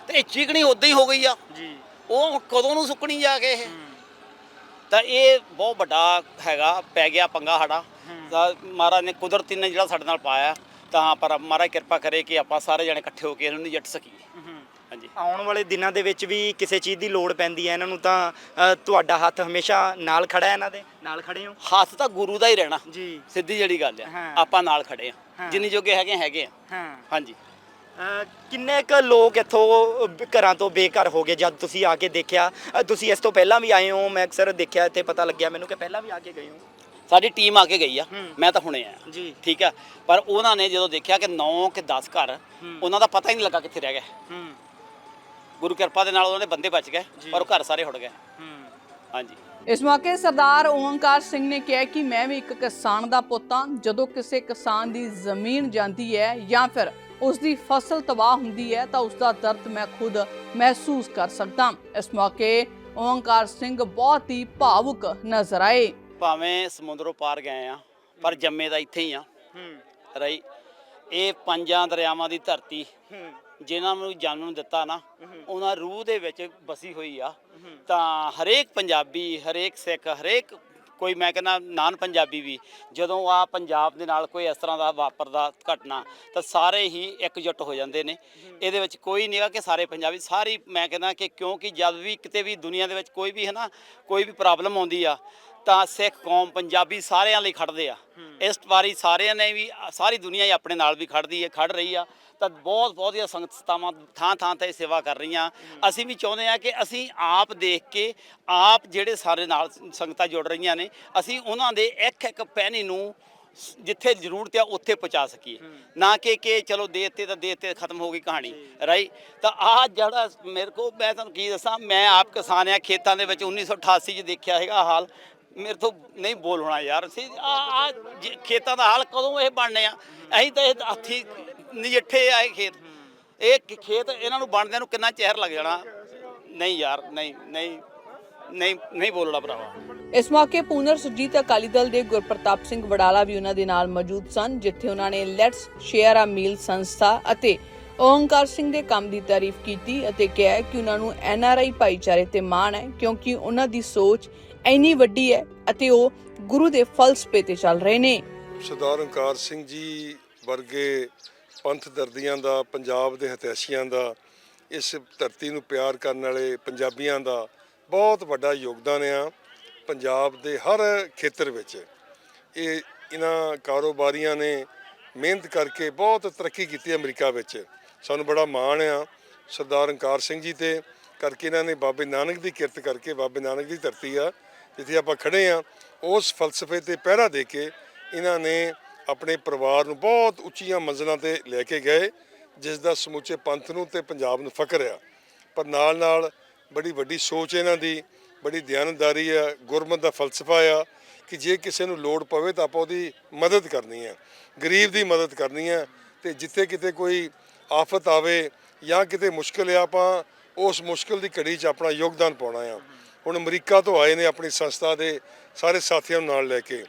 ਤੇ ਇਹ ਚੀਕਣੀ ਉਦਾਂ ਹੀ ਹੋ ਗਈ ਆ। ਜੀ। ਉਹ ਕਦੋਂ ਨੂੰ ਸੁੱਕਣੀ ਜਾ ਕੇ ਇਹ? ਤਾਂ ਇਹ ਬਹੁਤ ਵੱਡਾ ਹੈਗਾ ਪੈ ਗਿਆ ਪੰਗਾ ਸਾਡਾ। ਤਾਂ ਮਹਾਰਾਜ ਨੇ ਕੁਦਰਤੀ ਨੇ ਜਿਹੜਾ ਸਾਡੇ ਨਾਲ ਪਾਇਆ ਤਾਂ ਪਰ ਮਹਾਰਾਜ ਕਿਰਪਾ ਕਰੇ ਕਿ ਆਪਾਂ ਸਾਰੇ ਜਣੇ ਇਕੱਠੇ ਹੋ ਕੇ ਇਹਨੂੰ ਨਜਿੱਠ ਸਕੀਏ। ਹਾਂਜੀ। ਆਉਣ ਵਾਲੇ ਦਿਨਾਂ ਦੇ ਵਿੱਚ ਵੀ ਕਿਸੇ ਚੀਜ਼ ਦੀ ਲੋੜ ਪੈਂਦੀ ਹੈ। ਇਹਨਾਂ ਨੂੰ ਤਾਂ ਅ, ਤੁਹਾਡਾ ਹੱਥ ਹਮੇਸ਼ਾ ਨਾਲ ਖੜਾ ਹੈ ਇਹਨਾਂ ਦੇ? ਨਾਲ ਖੜੇ ਹੋ? ਹੱਥ ਤਾਂ ਗੁਰੂ ਦਾ ਹੀ ਰਹਿਣਾ। ਜੀ। ਸਿੱਧੀ ਜਿਹੜੀ ਗੱਲ ਹਾਂ। ਆ ਆਪਾਂ ਨਾਲ ਖੜੇ ਹਾਂ। ਆ ਜਿੰਨੀ ਜੋਗੇ ਹੈਗੇ ਹੈਗੇ ਆ। ਹਾਂ। ਹਾਂਜੀ। ਅ, ਕਿੰਨੇ ਕ ਲੋਕ ਇੱਥੋਂ ਘਰਾਂ ਤੋਂ ਬੇਘਰ ਹੋ ਗਏ? ਜਦ ਤੁਸੀਂ ਆ ਕੇ ਦੇਖਿਆ ਅ, ਤੁਸੀਂ ਇਸ ਤੋਂ ਪਹਿਲਾਂ ਵੀ ਆਏ ਹੋ? ਮੈਂ ਅਕਸਰ ਦੇਖਿਆ ਇੱਥੇ ਪਤਾ ਲੱਗਿਆ ਮੈਨੂੰ ਕਿ ਪਹਿਲਾਂ ਵੀ ਆ ਕੇ ਗਏ ਹੋ। ਸਾਡੀ ਟੀਮ ਆ ਕੇ ਗਈ ਆ। ਹੂੰ। ਮੈਂ ਤਾਂ ਹੁਣੇ ਆਇਆ। ਜੀ। ਠੀਕ ਆ। ਪਰ ਉਹਨਾਂ ਨੇ ਜਦੋਂ ਦੇਖਿਆ ਕਿ 9 ਕਿ 10 ਘਰ ਉਹਨਾਂ ਦਾ ਪਤਾ ਹੀ ਨਹੀਂ ਲੱਗਾ ਕਿੱਥੇ ਰਹਿ ਗਏ। ਹੂੰ। ਗੁਰੂ ਕਿਰਪਾ ਦੇ ਨਾਲ ਉਹਨਾਂ ਦੇ ਬੰਦੇ ਬਚ ਗਏ। ਪਰ ਉਹ ਘਰ ਸਾਰੇ ਹੁੜ ਗਏ। ਹਾਂਜੀ। ਇਸ ਮੌਕੇ ਸਰਦਾਰ ਓਮਕਾਰ ਸਿੰਘ ਨੇ ਕਿਹਾ ਕਿ ਮੈਂ ਵੀ ਇੱਕ ਕਿਸਾਨ ਦਾ ਪੁੱਤ ਹਾਂ। ਜਦੋਂ ਕਿਸੇ ਕਿਸਾਨ ਦੀ ਜ਼ਮੀਨ ਜਾਂਦੀ ਹੈ ਜਾਂ ਫਿਰ ਉਸ ਦੀ ਫਸਲ ਤਬਾਹ ਹੁੰਦੀ ਹੈ ਤਾਂ ਉਸ ਦਾ ਦਰਦ ਮੈਂ ਖੁਦ ਮਹਿਸੂਸ ਕਰ ਸਕਦਾ। ਇਸ ਮੌਕੇ ਓਮਕਾਰ ਸਿੰਘ ਬਹੁਤ ਹੀ ਭਾਵੁਕ ਨਜ਼ਰ ਆਏ। ਭਾਵੇਂ ਸਮੁੰਦਰੋਂ ਪਾਰ ਗਏ ਆ ਪਰ ਜੰਮੇ ਤਾਂ ਇੱਥੇ ਹੀ ਆ ਹੂੰ। ਰਹੀ ਇਹ ਪੰਜਾਂ ਦਰਿਆਵਾਂ ਦੀ ਧਰਤੀ ਹੂੰ। ਜਿਨ੍ਹਾਂ ਨੂੰ ਜਨਮ ਦਿੱਤਾ ਨਾ ਉਹਨਾਂ ਰੂਹ ਦੇ ਵਿੱਚ ਬਸੀ ਹੋਈ ਆ। ਤਾਂ ਹਰੇਕ ਪੰਜਾਬੀ ਹਰੇਕ ਸਿੱਖ ਹਰੇਕ ਕੋਈ ਮੈਂ ਕਹਿੰਦਾ ਨਾਨ ਪੰਜਾਬੀ ਵੀ ਜਦੋਂ ਆ ਪੰਜਾਬ ਦੇ ਨਾਲ ਕੋਈ ਇਸ ਤਰ੍ਹਾਂ ਦਾ ਵਾਪਰਦਾ ਘਟਨਾ ਤਾਂ ਸਾਰੇ ਹੀ ਇਕਜੁੱਟ ਹੋ ਜਾਂਦੇ ਨੇ। ਇਹਦੇ ਵਿੱਚ ਕੋਈ ਨਹੀਂਗਾ ਕਿ ਸਾਰੇ ਪੰਜਾਬੀ ਸਾਰੀ ਮੈਂ ਕਹਿੰਦਾ ਕਿ ਕਿਉਂਕਿ ਜਦ ਵੀ ਕਿਤੇ ਵੀ ਦੁਨੀਆ ਦੇ ਵਿੱਚ ਕੋਈ ਵੀ ਹੈ ਨਾ ਕੋਈ ਵੀ ਪ੍ਰੋਬਲਮ ਆਉਂਦੀ ਆ ਤਾਂ ਸਿੱਖ ਕੌਮ ਪੰਜਾਬੀ ਸਾਰਿਆਂ ਲਈ ਖੜਦੇ ਆ। ਇਸ ਵਾਰੀ ਸਾਰਿਆਂ ਨੇ ਵੀ ਸਾਰੀ ਦੁਨੀਆ ਹੀ ਆਪਣੇ ਨਾਲ ਵੀ ਖੜਦੀ ਹੈ ਖੜ ਰਹੀ ਆ। ਤਾਂ ਬਹੁਤ ਬਹੁਤੀਆਂ ਸੰਸਥਾਵਾਂ ਥਾਂ ਥਾਂ ਤੇ ਸੇਵਾ ਕਰ ਰਹੀਆਂ। ਅਸੀਂ ਵੀ ਚਾਹੁੰਦੇ ਆ ਕਿ ਅਸੀਂ ਆਪ ਦੇਖ ਕੇ ਆਪ ਜਿਹੜੇ ਸਾਰੇ ਨਾਲ ਸੰਗਤਾਂ ਜੁੜ ਰਹੀਆਂ ਨੇ, ਅਸੀਂ ਉਹਨਾਂ ਦੇ ਇੱਕ ਇੱਕ ਪੈਣੀ ਨੂੰ ਜਿੱਥੇ ਜ਼ਰੂਰਤ ਆ, ਉੱਥੇ ਪਹੁੰਚਾ ਸਕੀਏ। ਨਾ ਕਿ ਕਿ ਚਲੋ ਦੇਤੇ ਤਾਂ ਦੇਤੇ ਖਤਮ ਹੋ ਗਈ ਕਹਾਣੀ, ਰਾਈਟ? ਤਾਂ ਆ ਜਿਹੜਾ ਮੇਰੇ ਕੋ ਮੈਂ ਤੁਹਾਨੂੰ ਕੀ ਦੱਸਾਂ, ਮੈਂ ਆਪ ਕਿਸਾਨ ਆ ਖੇਤਾਂ ਦੇ ਵਿੱਚ 1988 ਚ ਦੇਖਿਆ ਹੈਗਾ ਹਾਲ। ਮੇਰੇ ਤੋਂ ਨਹੀਂ ਬੋਲ ਹੋਣਾ ਯਾਰ ਸੀ ਆ ਆ ਜੇ ਖੇਤਾਂ ਦਾ ਹਾਲ ਕਦੋਂ ਇਹ ਬਣਨੇ ਆ? ਅਸੀਂ ਤਾਂ ਇਹ ਹੱਥੀ ਨਜਿੱਠੇ ਆਏ ਖੇਤ। ਇਹ ਖੇਤ ਇਹਨਾਂ ਨੂੰ ਬਣਦਿਆਂ ਨੂੰ ਕਿੰਨਾ ਚਿਰ ਲੱਗ ਜਾਣਾ? ਨਹੀਂ ਯਾਰ ਨਹੀਂ ਨਹੀਂ ਨਹੀਂ ਨਹੀਂ ਬੋਲਣਾ ਭਰਾਵਾ। ਇਸ ਮੌਕੇ ਪੂਨਰ ਸੁਰਜੀਤ ਅਕਾਲੀ ਦਲ ਦੇ ਗੁਰਪ੍ਰਤਾਪ ਸਿੰਘ ਵਡਾਲਾ ਵੀ ਉਹਨਾਂ ਦੇ ਨਾਲ ਮੌਜੂਦ ਸਨ ਜਿੱਥੇ ਉਹਨਾਂ ਨੇ ਲੈਟਸ ਸ਼ੇਅਰ ਆ ਮੀਲ ਸੰਸਥਾ ਅਤੇ ਓਮਕਾਰ ਸਿੰਘ ਦੇ ਕੰਮ ਦੀ ਤਾਰੀਫ ਕੀਤੀ ਅਤੇ ਕਿਹਾ ਕਿ ਉਹਨਾਂ ਨੂੰ ਐਨਆਰਆਈ ਭਾਈਚਾਰੇ ਤੇ ਮਾਣ ਹੈ ਕਿਉਂਕਿ ਉਹਨਾਂ ਦੀ ਸੋਚ ਇੰਨੀ ਵੱਡੀ ਹੈ ਅਤੇ ਉਹ ਗੁਰੂ ਦੇ ਫਲਸਫੇ ਤੇ ਚੱਲ ਰਹੇ ਨੇ। ਸਰਦਾਰ ਓਂਕਾਰ ਸਿੰਘ ਜੀ ਵਰਗੇ ਪੰਥ ਦਰਦੀਆਂ ਦਾ, ਪੰਜਾਬ ਦੇ ਹਤੈਸ਼ੀਆਂ ਦਾ, ਇਸ ਧਰਤੀ ਨੂੰ ਪਿਆਰ ਕਰਨ ਵਾਲੇ ਪੰਜਾਬੀਆਂ ਦਾ ਬਹੁਤ ਵੱਡਾ ਯੋਗਦਾਨ ਆ ਪੰਜਾਬ ਦੇ ਹਰ ਖੇਤਰ ਵਿੱਚ। ਇਹ ਇਹਨਾਂ ਕਾਰੋਬਾਰੀਆਂ ਨੇ ਮਿਹਨਤ ਕਰਕੇ ਬਹੁਤ ਤਰੱਕੀ ਕੀਤੀ ਅਮਰੀਕਾ ਵਿੱਚ। ਸਾਨੂੰ ਬੜਾ ਮਾਣ ਆ ਸਰਦਾਰ ਅੰਕਾਰ ਸਿੰਘ ਜੀ ਤੇ, ਕਰਕੇ ਇਹਨਾਂ ਨੇ ਬਾਬੇ ਨਾਨਕ ਦੀ ਕਿਰਤ ਕਰਕੇ ਬਾਬੇ ਨਾਨਕ ਦੀ ਧਰਤੀ ਆ, ਜਿੱਥੇ ਆਪਾਂ ਖੜੇ ਆ, ਉਸ ਫਲਸਫੇ ਤੇ ਪਹਿਰਾ ਦੇ ਕੇ ਇਹਨਾਂ ਨੇ ਆਪਣੇ ਪਰਿਵਾਰ ਨੂੰ ਬਹੁਤ ਉੱਚੀਆਂ ਮੰਜ਼ਲਾਂ ਤੇ ਲੈ ਕੇ ਗਏ, ਜਿਸ ਦਾ ਸਮੁੱਚੇ ਪੰਥ ਨੂੰ ਤੇ ਪੰਜਾਬ ਨੂੰ ਫਕਰ ਆ। ਪਰ ਨਾਲ ਨਾਲ ਬੜੀ ਵੱਡੀ ਸੋਚ ਇਹਨਾਂ ਦੀ, ਬੜੀ ਦਿਆਨਤਦਾਰੀ ਆ, ਗੁਰਮਤ ਦਾ ਫਲਸਫਾ ਆ ਕਿ ਜੇ ਕਿਸੇ ਨੂੰ ਲੋੜ ਪਵੇ ਤਾਂ ਆਪਾਂ ਉਹਦੀ ਮਦਦ ਕਰਨੀ ਹੈ ਗਰੀਬ ਦੀ ਮਦਦ ਕਰਨੀ ਹੈ ਤੇ ਜਿੱਥੇ ਕਿਤੇ ਕੋਈ ਆਫਤ ਆਵੇ ਜਾਂ ਕਿਤੇ ਮੁਸ਼ਕਲ ਆ, ਆਪਾਂ ਉਸ ਮੁਸ਼ਕਲ ਦੀ ਘੜੀ 'ਚ ਆਪਣਾ ਯੋਗਦਾਨ ਪਾਉਣਾ ਆ। ਹੁਣ ਅਮਰੀਕਾ ਤੋਂ ਆਏ ਨੇ ਆਪਣੀ ਸੰਸਥਾ ਦੇ ਸਾਰੇ ਸਾਥੀਆਂ ਨੂੰ ਨਾਲ ਲੈ ਕੇ।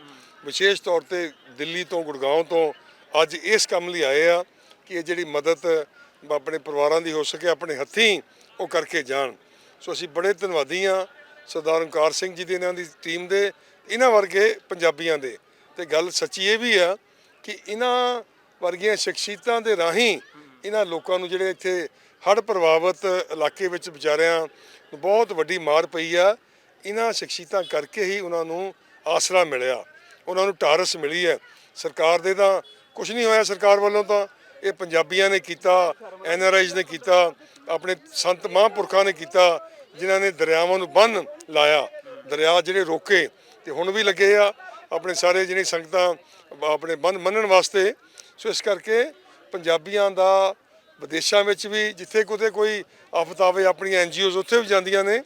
ਵਿਸ਼ੇਸ਼ ਤੌਰ ਤੇ ਦਿੱਲੀ ਤੋਂ ਗੁੜਗਾਉਂ ਤੋਂ ਅੱਜ ਇਸ ਕੰਮ ਲਈ ਆਏ ਆ ਕਿ ਇਹ ਜਿਹੜੀ ਮਦਦ ਆਪਣੇ ਪਰਿਵਾਰਾਂ ਦੀ ਹੋ ਸਕੇ, ਆਪਣੇ ਹੱਥੀਂ ਉਹ ਕਰਕੇ ਜਾਣ। ਸੋ ਅਸੀਂ ਬੜੇ ਧੰਨਵਾਦੀ ਆ ਸਰਦਾਰ ਓਂਕਾਰ ਸਿੰਘ ਜੀ ਦੇ, ਇਹਨਾਂ ਦੀ ਟੀਮ ਦੇ, ਇਹਨਾਂ ਵਰਗੇ ਪੰਜਾਬੀਆਂ ਦੇ। ਤੇ ਗੱਲ ਸੱਚੀ ਇਹ ਵੀ ਆ ਕਿ ਇਹਨਾਂ ਵਰਗੀਆਂ ਸ਼ਖਸੀਅਤਾਂ ਦੇ ਰਾਹੀਂ ਇਹਨਾਂ ਲੋਕਾਂ ਨੂੰ ਜਿਹੜੇ ਇੱਥੇ ਹੜ੍ਹ ਪ੍ਰਭਾਵਿਤ ਇਲਾਕੇ ਵਿੱਚ ਵਿਚਾਰਿਆਂ ਬਹੁਤ ਵੱਡੀ ਮਾਰ ਪਈ ਆ। ਇਹਨਾਂ ਸ਼ਖਸੀਅਤਾਂ ਕਰਕੇ ਹੀ ਉਹਨਾਂ ਨੂੰ ਆਸਰਾ ਮਿਲਿਆ। ਉਹਨਾਂ ਨੂੰ ਟਾਰਸ ਮਿਲੀ ਹੈ। ਸਰਕਾਰ ਦੇ ਤਾਂ ਕੁਝ ਨਹੀਂ ਹੋਇਆ ਸਰਕਾਰ ਵੱਲੋਂ ਤਾਂ। ਇਹ ਪੰਜਾਬੀਆਂ ਨੇ ਕੀਤਾ, ਐੱਨ ਆਰ ਆਈਜ਼ ਨੇ ਕੀਤਾ, ਆਪਣੇ ਸੰਤ ਮਹਾਂਪੁਰਖਾਂ ਨੇ ਕੀਤਾ, ਜਿਨ੍ਹਾਂ ਨੇ ਦਰਿਆਵਾਂ ਨੂੰ ਬੰਨ ਲਾਇਆ। ਦਰਿਆ ਜਿਹੜੇ ਰੋਕੇ ਤੇ ਹੁਣ ਵੀ ਲੱਗੇ ਆ, ਆਪਣੇ ਸਾਰੇ ਜਿਹੜੇ ਸੰਗਤਾਂ, ਆਪਣੇ ਬੰਨ ਮੰਨਣ ਵਾਸਤੇ। ਸੋ ਇਸ ਕਰਕੇ ਪੰਜਾਬੀਆਂ ਦਾ ਵਿਦੇਸ਼ਾਂ ਵਿੱਚ ਵੀ ਜਿੱਥੇ ਕਿਤੇ ਕੋਈ ਆਫਤ ਆਵੇ, ਆਪਣੀਆਂ ਐਨਜੀਓਜ਼ ਉੱਥੇ ਵੀ ਜਾਂਦੀਆਂ ਨੇ।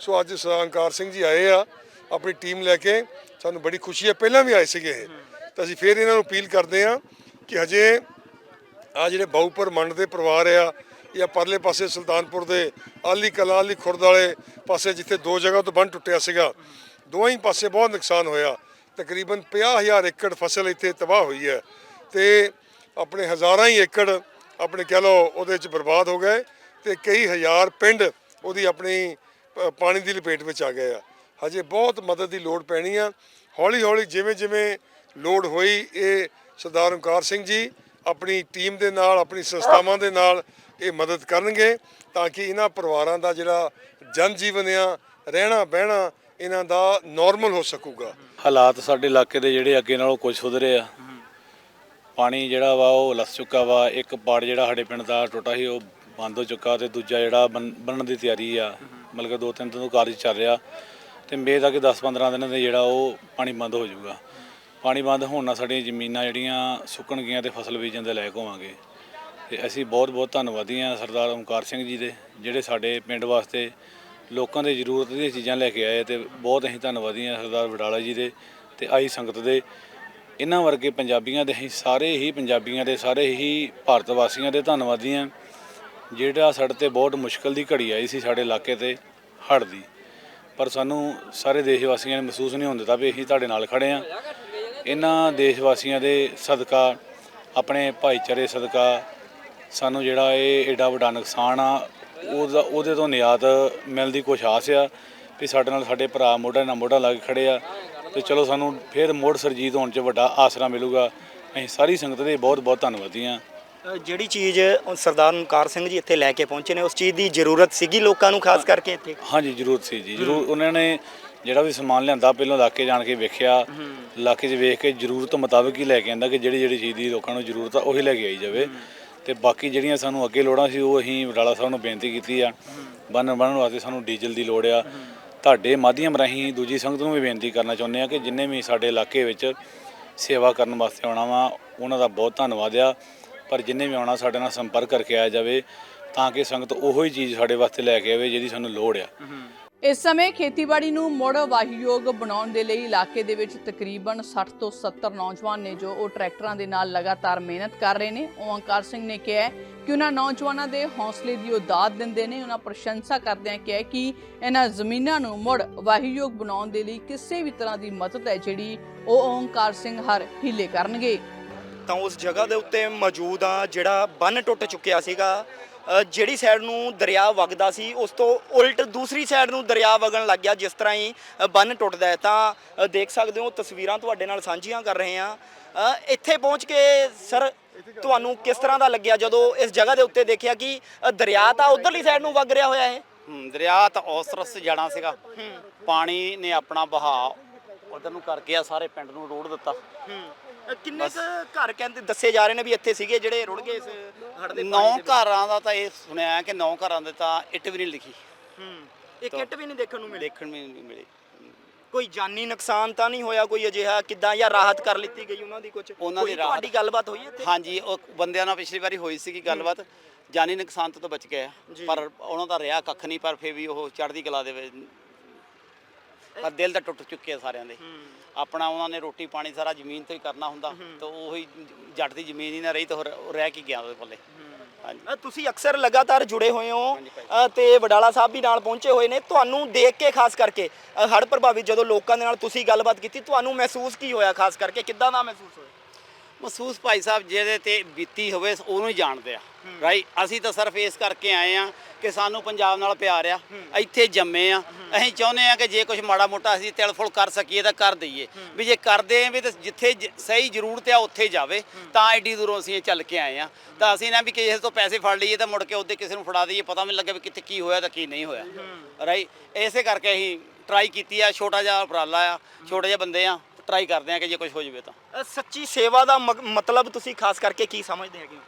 ਸੋ ਅੱਜ ਸਰਦਾਰ ਸਿੰਘ ਜੀ ਆਏ ਆ, ਆਪਣੀ ਟੀਮ ਲੈ ਕੇ ਸਾਨੂੰ ਬੜੀ ਖੁਸ਼ੀ ਹੈ। ਪਹਿਲਾਂ ਵੀ ਆਏ ਸੀਗੇ ਇਹ। ਤਾਂ ਅਸੀਂ ਫੇਰ ਇਹਨਾਂ ਨੂੰ ਅਪੀਲ ਕਰਦੇ ਆ ਕਿ ਹਜੇ ਆ ਜਿਹੜੇ ਬਾਊਪਰ ਮੰਡ ਦੇ ਪਰਿਵਾਰ ਆ, ਜਾਂ ਪਰਲੇ ਪਾਸੇ ਸੁਲਤਾਨਪੁਰ ਦੇ ਆਲੀ ਕਲਾ ਆਲੀ ਖੁਰਦ ਵਾਲੇ ਪਾਸੇ ਜਿੱਥੇ ਦੋ ਜਗ੍ਹਾ ਤੋਂ ਬੰਨ ਟੁੱਟਿਆ ਸੀਗਾ ਦੋਵੇਂ ਹੀ ਪਾਸੇ ਬਹੁਤ ਨੁਕਸਾਨ ਹੋਇਆ। ਤਕਰੀਬਨ 50000 ਏਕੜ ਫਸਲ ਇੱਥੇ ਤਬਾਹ ਹੋਈ ਹੈ ਤੇ ਆਪਣੇ ਹਜ਼ਾਰਾਂ ਹੀ ਏਕੜ ਆਪਣੇ ਕਹਿ ਲਓ ਉਹਦੇ ਵਿੱਚ ਬਰਬਾਦ ਹੋ ਗਏ ਤੇ ਕਈ ਹਜ਼ਾਰ ਪਿੰਡ ਉਹਦੀ ਆਪਣੀ ਪਾਣੀ ਦੀ ਲਪੇਟ ਵਿੱਚ ਆ ਗਏ ਆ। ਹਜੇ ਬਹੁਤ ਮਦਦ ਦੀ ਲੋੜ ਪੈਣੀ ਆ। ਹੌਲੀ ਹੌਲੀ ਜਿਵੇਂ ਜਿਵੇਂ ਲੋੜ ਹੋਈ, ਇਹ ਸਰਦਾਰ ਓਮਕਾਰ ਸਿੰਘ ਜੀ ਆਪਣੀ ਟੀਮ ਦੇ ਨਾਲ, ਆਪਣੀ ਸੰਸਥਾਵਾਂ ਦੇ ਨਾਲ ਇਹ ਮਦਦ ਕਰਨਗੇ ਤਾਂ ਕਿ ਇਹਨਾਂ ਪਰਿਵਾਰਾਂ ਦਾ ਜਿਹੜਾ ਜਨ ਜੀਵਨ ਆ ਰਹਿਣਾ ਬਹਿਣਾ ਇਹਨਾਂ ਦਾ ਨਾਰਮਲ ਹੋ ਸਕੂਗਾ। ਹਾਲਾਤ ਸਾਡੇ ਇਲਾਕੇ ਦੇ ਜਿਹੜੇ ਅੱਗੇ ਨਾਲੋਂ ਕੁਝ ਸੁਧਰੇ ਆ। ਪਾਣੀ ਜਿਹੜਾ ਵਾ, ਉਹ ਲੱਸ ਚੁੱਕਾ ਵਾ। ਇੱਕ ਪਾੜ ਜਿਹੜਾ ਸਾਡੇ ਪਿੰਡ ਦਾ ਟੁੱਟਾ ਸੀ, ਉਹ ਬੰਦ ਹੋ ਚੁੱਕਾ ਤੇ ਦੂਜਾ ਜਿਹੜਾ ਬਣ- ਬਣਨ ਦੀ ਤਿਆਰੀ ਆ। ਮਤਲਬ ਕਿ ਦੋ ਤਿੰਨ ਦਿਨ ਤੋਂ ਕਾਰਜ ਚੱਲ ਰਿਹਾ। ਤੇ ਉਮੀਦ ਆ ਕਿ 10-15 ਦਿਨਾਂ ਦੇ ਜਿਹੜਾ ਉਹ ਪਾਣੀ ਬੰਦ ਹੋ ਜਾਊਗਾ। ਪਾਣੀ ਬੰਦ ਹੋਣ ਨਾਲ ਸਾਡੀਆਂ ਜ਼ਮੀਨਾਂ ਜਿਹੜੀਆਂ ਸੁੱਕਣਗੀਆਂ ਤੇ ਫਸਲ ਬੀਜਣ ਦੇ ਲਾਇਕ ਹੋਵਾਂਗੇ। ਤੇ ਅਸੀਂ ਬਹੁਤ ਬਹੁਤ ਧੰਨਵਾਦੀ ਹਾਂ ਸਰਦਾਰ ਓਮਕਾਰ ਸਿੰਘ ਜੀ ਦੇ, ਜਿਹੜੇ ਸਾਡੇ ਪਿੰਡ ਵਾਸਤੇ ਲੋਕਾਂ ਦੇ ਜ਼ਰੂਰਤ ਦੀਆਂ ਚੀਜ਼ਾਂ ਲੈ ਕੇ ਆਏ ਤੇ ਬਹੁਤ ਅਸੀਂ ਧੰਨਵਾਦੀ ਹਾਂ ਸਰਦਾਰ ਵਡਾਲਾ ਜੀ ਦੇ ਤੇ ਆਈ ਸੰਗਤ ਦੇ। ਇਹਨਾਂ ਵਰਗੇ ਪੰਜਾਬੀਆਂ ਦੇ ਅਸੀਂ ਸਾਰੇ ਹੀ ਪੰਜਾਬੀਆਂ ਦੇ, ਸਾਰੇ ਹੀ ਭਾਰਤ ਵਾਸੀਆਂ ਦੇ ਧੰਨਵਾਦੀ ਹਾਂ। ਜਿਹੜਾ ਸਾਡੇ ਤੇ ਬਹੁਤ ਮੁਸ਼ਕਲ ਦੀ ਘੜੀ ਆਈ ਸੀ ਸਾਡੇ ਇਲਾਕੇ ਤੇ ਹੜ੍ਹ ਦੀ। ਪਰ ਸਾਨੂੰ ਸਾਰੇ ਦੇਸ਼ ਵਾਸੀਆਂ ਨੇ ਮਹਿਸੂਸ ਨਹੀਂ ਹੋਣ ਦਿੱਤਾ ਵੀ ਅਸੀਂ ਤੁਹਾਡੇ ਨਾਲ ਖੜੇ ਆ ਇਹਨਾਂ ਦੇਸ਼ ਵਾਸੀਆਂ ਦੇ ਸਦਕਾ, ਆਪਣੇ ਭਾਈਚਾਰੇ ਸਦਕਾ ਸਾਨੂੰ ਜਿਹੜਾ ਇਹ ਏਡਾ ਵੱਡਾ ਨੁਕਸਾਨ ਆ, ਉਹਦਾ ਉਹਦੇ ਤੋਂ ਨਿਆਤ ਮਿਲਣ ਦੀ ਕੁਛ ਆਸ ਆ ਵੀ ਸਾਡੇ ਨਾਲ ਸਾਡੇ ਭਰਾ ਮੋਢਾ ਨਾਲ ਮੋਢਾ ਲਾ ਕੇ ਖੜੇ ਆ। ਤੇ ਚਲੋ ਸਾਨੂੰ ਫਿਰ ਮੋੜ ਸਰਜੀਤ ਹੋਣ 'ਚ ਵੱਡਾ ਆਸਰਾ ਮਿਲੂਗਾ। ਅਸੀਂ ਸਾਰੀ ਸੰਗਤ ਦੇ ਬਹੁਤ ਬਹੁਤ ਧੰਨਵਾਦੀ ਹਾਂ। ਜਿਹੜੀ ਚੀਜ਼ ਉਹ ਸਰਦਾਰ ਓਮਕਾਰ ਸਿੰਘ ਜੀ ਇੱਥੇ ਲੈ ਕੇ ਪਹੁੰਚੇ ਨੇ ਉਸ ਚੀਜ਼ ਦੀ ਜ਼ਰੂਰਤ ਸੀਗੀ ਲੋਕਾਂ ਨੂੰ ਖਾਸ ਕਰਕੇ ਇੱਥੇ? ਹਾਂਜੀ ਜ਼ਰੂਰਤ ਸੀ ਜੀ। ਜ਼ਰੂਰ ਉਹਨਾਂ ਨੇ ਜਿਹੜਾ ਵੀ ਸਮਾਨ ਲਿਆਂਦਾ ਪਹਿਲਾਂ ਇਲਾਕੇ ਜਾਣ ਕੇ ਵੇਖਿਆ ਇਲਾਕੇ 'ਚ ਵੇਖ ਕੇ ਜ਼ਰੂਰਤ ਮੁਤਾਬਕ ਹੀ ਲੈ ਕੇ ਆਂਦਾ ਕਿ ਜਿਹੜੀ ਜਿਹੜੀ ਚੀਜ਼ ਦੀ ਲੋਕਾਂ ਨੂੰ ਜ਼ਰੂਰਤ ਆ ਉਹੀ ਲੈ ਕੇ ਆਈ ਜਾਵੇ। ਤੇ ਬਾਕੀ ਜਿਹੜੀਆਂ ਸਾਨੂੰ ਅੱਗੇ ਲੋੜਾਂ ਸੀ ਉਹ ਅਸੀਂ ਵਡਾਲਾ ਸਾਹਿਬ ਨੂੰ ਬੇਨਤੀ ਕੀਤੀ ਆ। ਬੰਨ ਬਣਨ ਵਾਸਤੇ ਸਾਨੂੰ ਡੀਜ਼ਲ ਦੀ ਲੋੜ ਆ। ਤੁਹਾਡੇ ਮਾਧਿਅਮ ਰਾਹੀਂ ਦੂਜੀ ਸੰਗਤ ਨੂੰ ਵੀ ਬੇਨਤੀ ਕਰਨਾ ਚਾਹੁੰਦੇ ਆ ਕਿ ਜਿੰਨੇ ਵੀ ਸਾਡੇ ਇਲਾਕੇ ਵਿੱਚ ਸੇਵਾ ਕਰਨ ਵਾਸਤੇ ਆਉਣਾ ਵਾ ਉਹਨਾਂ ਦਾ ਬਹੁਤ ਧੰਨਵਾਦ ਆ। ਪਰ ਜਿੰਨੇ ਵੀ ਆਉਣਾ ਸਾਡੇ ਨਾਲ ਸੰਪਰਕ ਕਰਕੇ ਆਇਆ ਜਾਵੇ, ਤਾਂ ਕਿ ਸੰਗਤ ਉਹੋ ਹੀ ਚੀਜ਼ ਸਾਡੇ ਵਾਸਤੇ ਲੈ ਕੇ ਆਵੇ ਜਿਹਦੀ ਸਾਨੂੰ ਲੋੜ ਆ। ਇਸ ਸਮੇਂ ਖੇਤੀਬਾੜੀ ਨੂੰ ਮੁੜ ਵਾਹੀਯੋਗ ਬਣਾਉਣ ਦੇ ਲਈ ਇਲਾਕੇ ਦੇ ਵਿੱਚ ਤਕਰੀਬਨ 60 ਤੋਂ 70 ਨੌਜਵਾਨ ਨੇ ਜੋ ਉਹ ਟਰੈਕਟਰਾਂ ਦੇ ਨਾਲ ਲਗਾਤਾਰ ਮਿਹਨਤ ਕਰ ਰਹੇ ਨੇ। ਓਮਕਾਰ ਸਿੰਘ ਨੇ ਕਿਹਾ ਕਿ ਉਹਨਾਂ ਨੌਜਵਾਨਾਂ ਦੇ ਹੌਸਲੇ ਦੀ ਉਹ ਦਾਤ ਦਿੰਦੇ ਨੇ। ਉਹਨਾਂ ਪ੍ਰਸ਼ੰਸਾ ਕਰਦੇ ਕਿਹਾ ਕਿ ਇਹਨਾਂ ਜ਼ਮੀਨਾਂ ਨੂੰ ਮੁੜ ਵਾਹੀਯੋਗ ਬਣਾਉਣ ਦੇ ਲਈ ਕਿਸੇ ਵੀ ਤਰ੍ਹਾਂ ਦੀ ਮਦਦ ਹੈ ਜਿਹੜੀ ਉਹ ਓਮਕਾਰ ਸਿੰਘ ਹਰ ਹੀਲੇ ਕਰਨਗੇ। ਤਾਂ ਉਸ ਜਗ੍ਹਾ ਦੇ ਉੱਤੇ ਮੌਜੂਦ ਆ ਜਿਹੜਾ ਬੰਨ ਟੁੱਟ ਚੁੱਕਿਆ ਸੀਗਾ। ਜਿਹੜੀ ਸਾਈਡ ਨੂੰ ਦਰਿਆ ਵਗਦਾ ਸੀ ਉਸ ਤੋਂ ਉਲਟ ਦੂਸਰੀ ਸਾਈਡ ਨੂੰ ਦਰਿਆ ਵਗਣ ਲੱਗ ਗਿਆ ਜਿਸ ਤਰ੍ਹਾਂ ਹੀ ਬੰਨ ਟੁੱਟਦਾ ਹੈ। ਤਾਂ ਦੇਖ ਸਕਦੇ ਹੋ ਤਸਵੀਰਾਂ ਤੁਹਾਡੇ ਨਾਲ ਸਾਂਝੀਆਂ ਕਰ ਰਹੇ ਹਾਂ। ਇੱਥੇ ਪਹੁੰਚ ਕੇ ਸਰ ਤੁਹਾਨੂੰ ਕਿਸ ਤਰ੍ਹਾਂ ਦਾ ਲੱਗਿਆ ਜਦੋਂ ਇਸ ਜਗ੍ਹਾ ਦੇ ਉੱਤੇ ਦੇਖਿਆ ਕਿ ਦਰਿਆ ਤਾਂ ਉਧਰਲੀ ਸਾਈਡ ਨੂੰ ਵਗ ਰਿਹਾ ਹੋਇਆ ਹੈ? ਦਰਿਆ ਤਾਂ ਉਸ ਤਰਫ ਜਾਣਾ ਸੀਗਾ ਪਾਣੀ ਨੇ ਆਪਣਾ ਵਹਾਅ ਉਧਰ ਨੂੰ ਕਰਕੇ ਆ ਸਾਰੇ ਪਿੰਡ ਨੂੰ ਰੋੜ ਦਿੱਤਾ। ਕਿੰਨੇ ਕੁ ਘਰ ਕਹਿੰਦੇ ਦੱਸੇ ਜਾ ਰਹੇ ਨੇ ਵੀ ਇੱਥੇ ਸੀਗੇ ਜਿਹੜੇ ਰੁੜ ਗਏ ਇਸ ਹੜ੍ਹ ਦੇ ਨੌ? ਘਰਾਂ ਦਾ ਤਾਂ ਇਹ ਸੁਣਿਆ ਕਿ ਨੌ ਘਰਾਂ ਦੇ ਤਾਂ ਇੱਟ ਵੀ ਨਹੀਂ ਲਿਖੀ। ਹੂੰ ਇਹ ਕਿੱਟ ਵੀ ਨਹੀਂ ਦੇਖਣ ਨੂੰ ਮਿਲੀ? ਦੇਖਣ ਵੀ ਨਹੀਂ ਮਿਲੀ। ਕੋਈ ਜਾਨੀ ਨੁਕਸਾਨ ਤਾਂ ਨਹੀਂ ਹੋਇਆ ਕੋਈ ਅਜਿਹਾ? ਕਿੱਦਾਂ ਜਾਂ ਰਾਹਤ ਕਰ ਲਿੱਤੀ ਗਈ ਉਹਨਾਂ ਦੀ ਕੁਝ ਉਹਨਾਂ ਦੀ ਰਾਹਤ- ਤੁਹਾਡੀ ਗੱਲਬਾਤ ਹੋਈ ਇੱਥੇ? ਹਾਂਜੀ ਉਹ ਬੰਦਿਆਂ ਨਾਲ ਪਿਛਲੀ ਵਾਰੀ ਹੋਈ ਸੀਗੀ ਗੱਲਬਾਤ। ਜਾਨੀ ਨੁਕਸਾਨ ਤੋਂ ਤਾਂ ਬਚ ਗਏ ਆ। ਪਰ ਉਹਨਾਂ ਦਾ ਰਿਹਾ ਕੱਖ ਨਹੀਂ ਪਰ ਫੇਰ ਵੀ ਉਹ ਚੜ੍ਹਦੀ ਕਲਾ ਦੇ ਵਿੱਚ ਪਰ ਦਿਲ ਤਾਂ ਟੁੱਟ ਚੁੱਕੇ ਆ ਸਾਰਿਆਂ ਦੇ। ਆਪਣਾ ਉਹਨਾਂ ਨੇ ਰੋਟੀ ਪਾਣੀ ਸਾਰਾ ਜ਼ਮੀਨ ਤੋਂ ਹੀ ਕਰਨਾ ਹੁੰਦਾ ਤਾਂ ਉਹੀ ਜੱਟ ਦੀ ਜ਼ਮੀਨ ਹੀ ਨਾ ਰਹੀ ਤਾਂ ਹੋਰ ਉਹ ਰਹਿ ਕੀ ਗਿਆ ਉਹਦੇ ਹਾਂਜੀ। ਅ, ਤੁਸੀਂ ਅਕਸਰ ਲਗਾਤਾਰ ਜੁੜੇ ਹੋਏ ਹੋ ਅ, ਤੇ ਵਡਾਲਾ ਸਾਹਿਬ ਵੀ ਨਾਲ ਪਹੁੰਚੇ ਹੋਏ ਨੇ। ਤੁਹਾਨੂੰ ਦੇਖ ਕੇ ਖਾਸ ਕਰਕੇ ਹੜ ਪ੍ਰਭਾਵਿਤ ਜਦੋਂ ਲੋਕਾਂ ਦੇ ਨਾਲ ਤੁਸੀਂ ਗੱਲਬਾਤ ਕੀਤੀ ਤੁਹਾਨੂੰ ਮਹਿਸੂਸ ਕੀ ਹੋਇਆ ਖਾਸ ਕਰਕੇ? ਕਿੱਦਾਂ ਦਾ ਮਹਿਸੂਸ ਹੋਇਆ? ਮਹਿਸੂਸ ਭਾਈ ਸਾਹਿਬ ਜਿਹਦੇ ਤੇ ਬੀਤੀ ਹੋਵੇ ਉਹਨੂੰ ਹੀ ਜਾਣਦੇ ਆ। ਰਾਈਟ ਅਸੀਂ ਤਾਂ ਸਿਰਫ ਇਸ ਕਰਕੇ ਆਏ ਆ ਕਿ ਸਾਨੂੰ ਪੰਜਾਬ ਨਾਲ ਪਿਆਰ ਆ। ਇੱਥੇ ਜੰਮੇ ਆ। ਅਸੀਂ ਚਾਹੁੰਦੇ ਆ ਕਿ ਜੇ ਕੁਝ ਮਾੜਾ ਮੋਟਾ ਅਸੀਂ ਤਿਲ ਫੁਲ ਕਰ ਸਕੀਏ ਤਾਂ ਕਰ ਦਈਏ। ਵੀ ਜੇ ਕਰਦੇ ਆ ਵੀ ਤਾਂ ਜਿੱਥੇ ਸਹੀ ਜ਼ਰੂਰਤ ਆ ਉੱਥੇ ਜਾਵੇ। ਤਾਂ ਐਡੀ ਦੂਰੋਂ ਅਸੀਂ ਚੱਲ ਕੇ ਆਏ ਆ। ਤਾਂ ਅਸੀਂ ਨਾ ਵੀ ਕਿਸੇ ਤੋਂ ਪੈਸੇ ਫੜ ਲਈਏ ਤਾਂ ਮੁੜ ਕੇ ਉਹਦੇ ਕਿਸੇ ਨੂੰ ਫੜਾ ਦਈਏ। ਪਤਾ ਵੀ ਨਹੀਂ ਲੱਗੇ ਵੀ ਕਿੱਥੇ ਕੀ ਹੋਇਆ ਤਾਂ ਕੀ ਨਹੀਂ ਹੋਇਆ। ਰਾਈਟ ਇਸੇ ਕਰਕੇ ਅਸੀਂ ਟਰਾਈ ਕੀਤੀ ਆ। ਛੋਟਾ ਜਿਹਾ ਉਪਰਾਲਾ ਆ। ਛੋਟੇ ਜਿਹੇ ਬੰਦੇ ਆ। ਟਰਾਈ ਕਰਦੇ ਆ ਕਿ ਜੇ ਕੁਝ ਹੋ ਜਾਵੇ ਤਾਂ। ਅ, ਸੱਚੀ ਸੇਵਾ ਦਾ ਮਤਲਬ ਤੁਸੀਂ ਖਾਸ ਕਰਕੇ ਕੀ ਸਮਝਦੇ ਹੈਗੇ ਹੋ?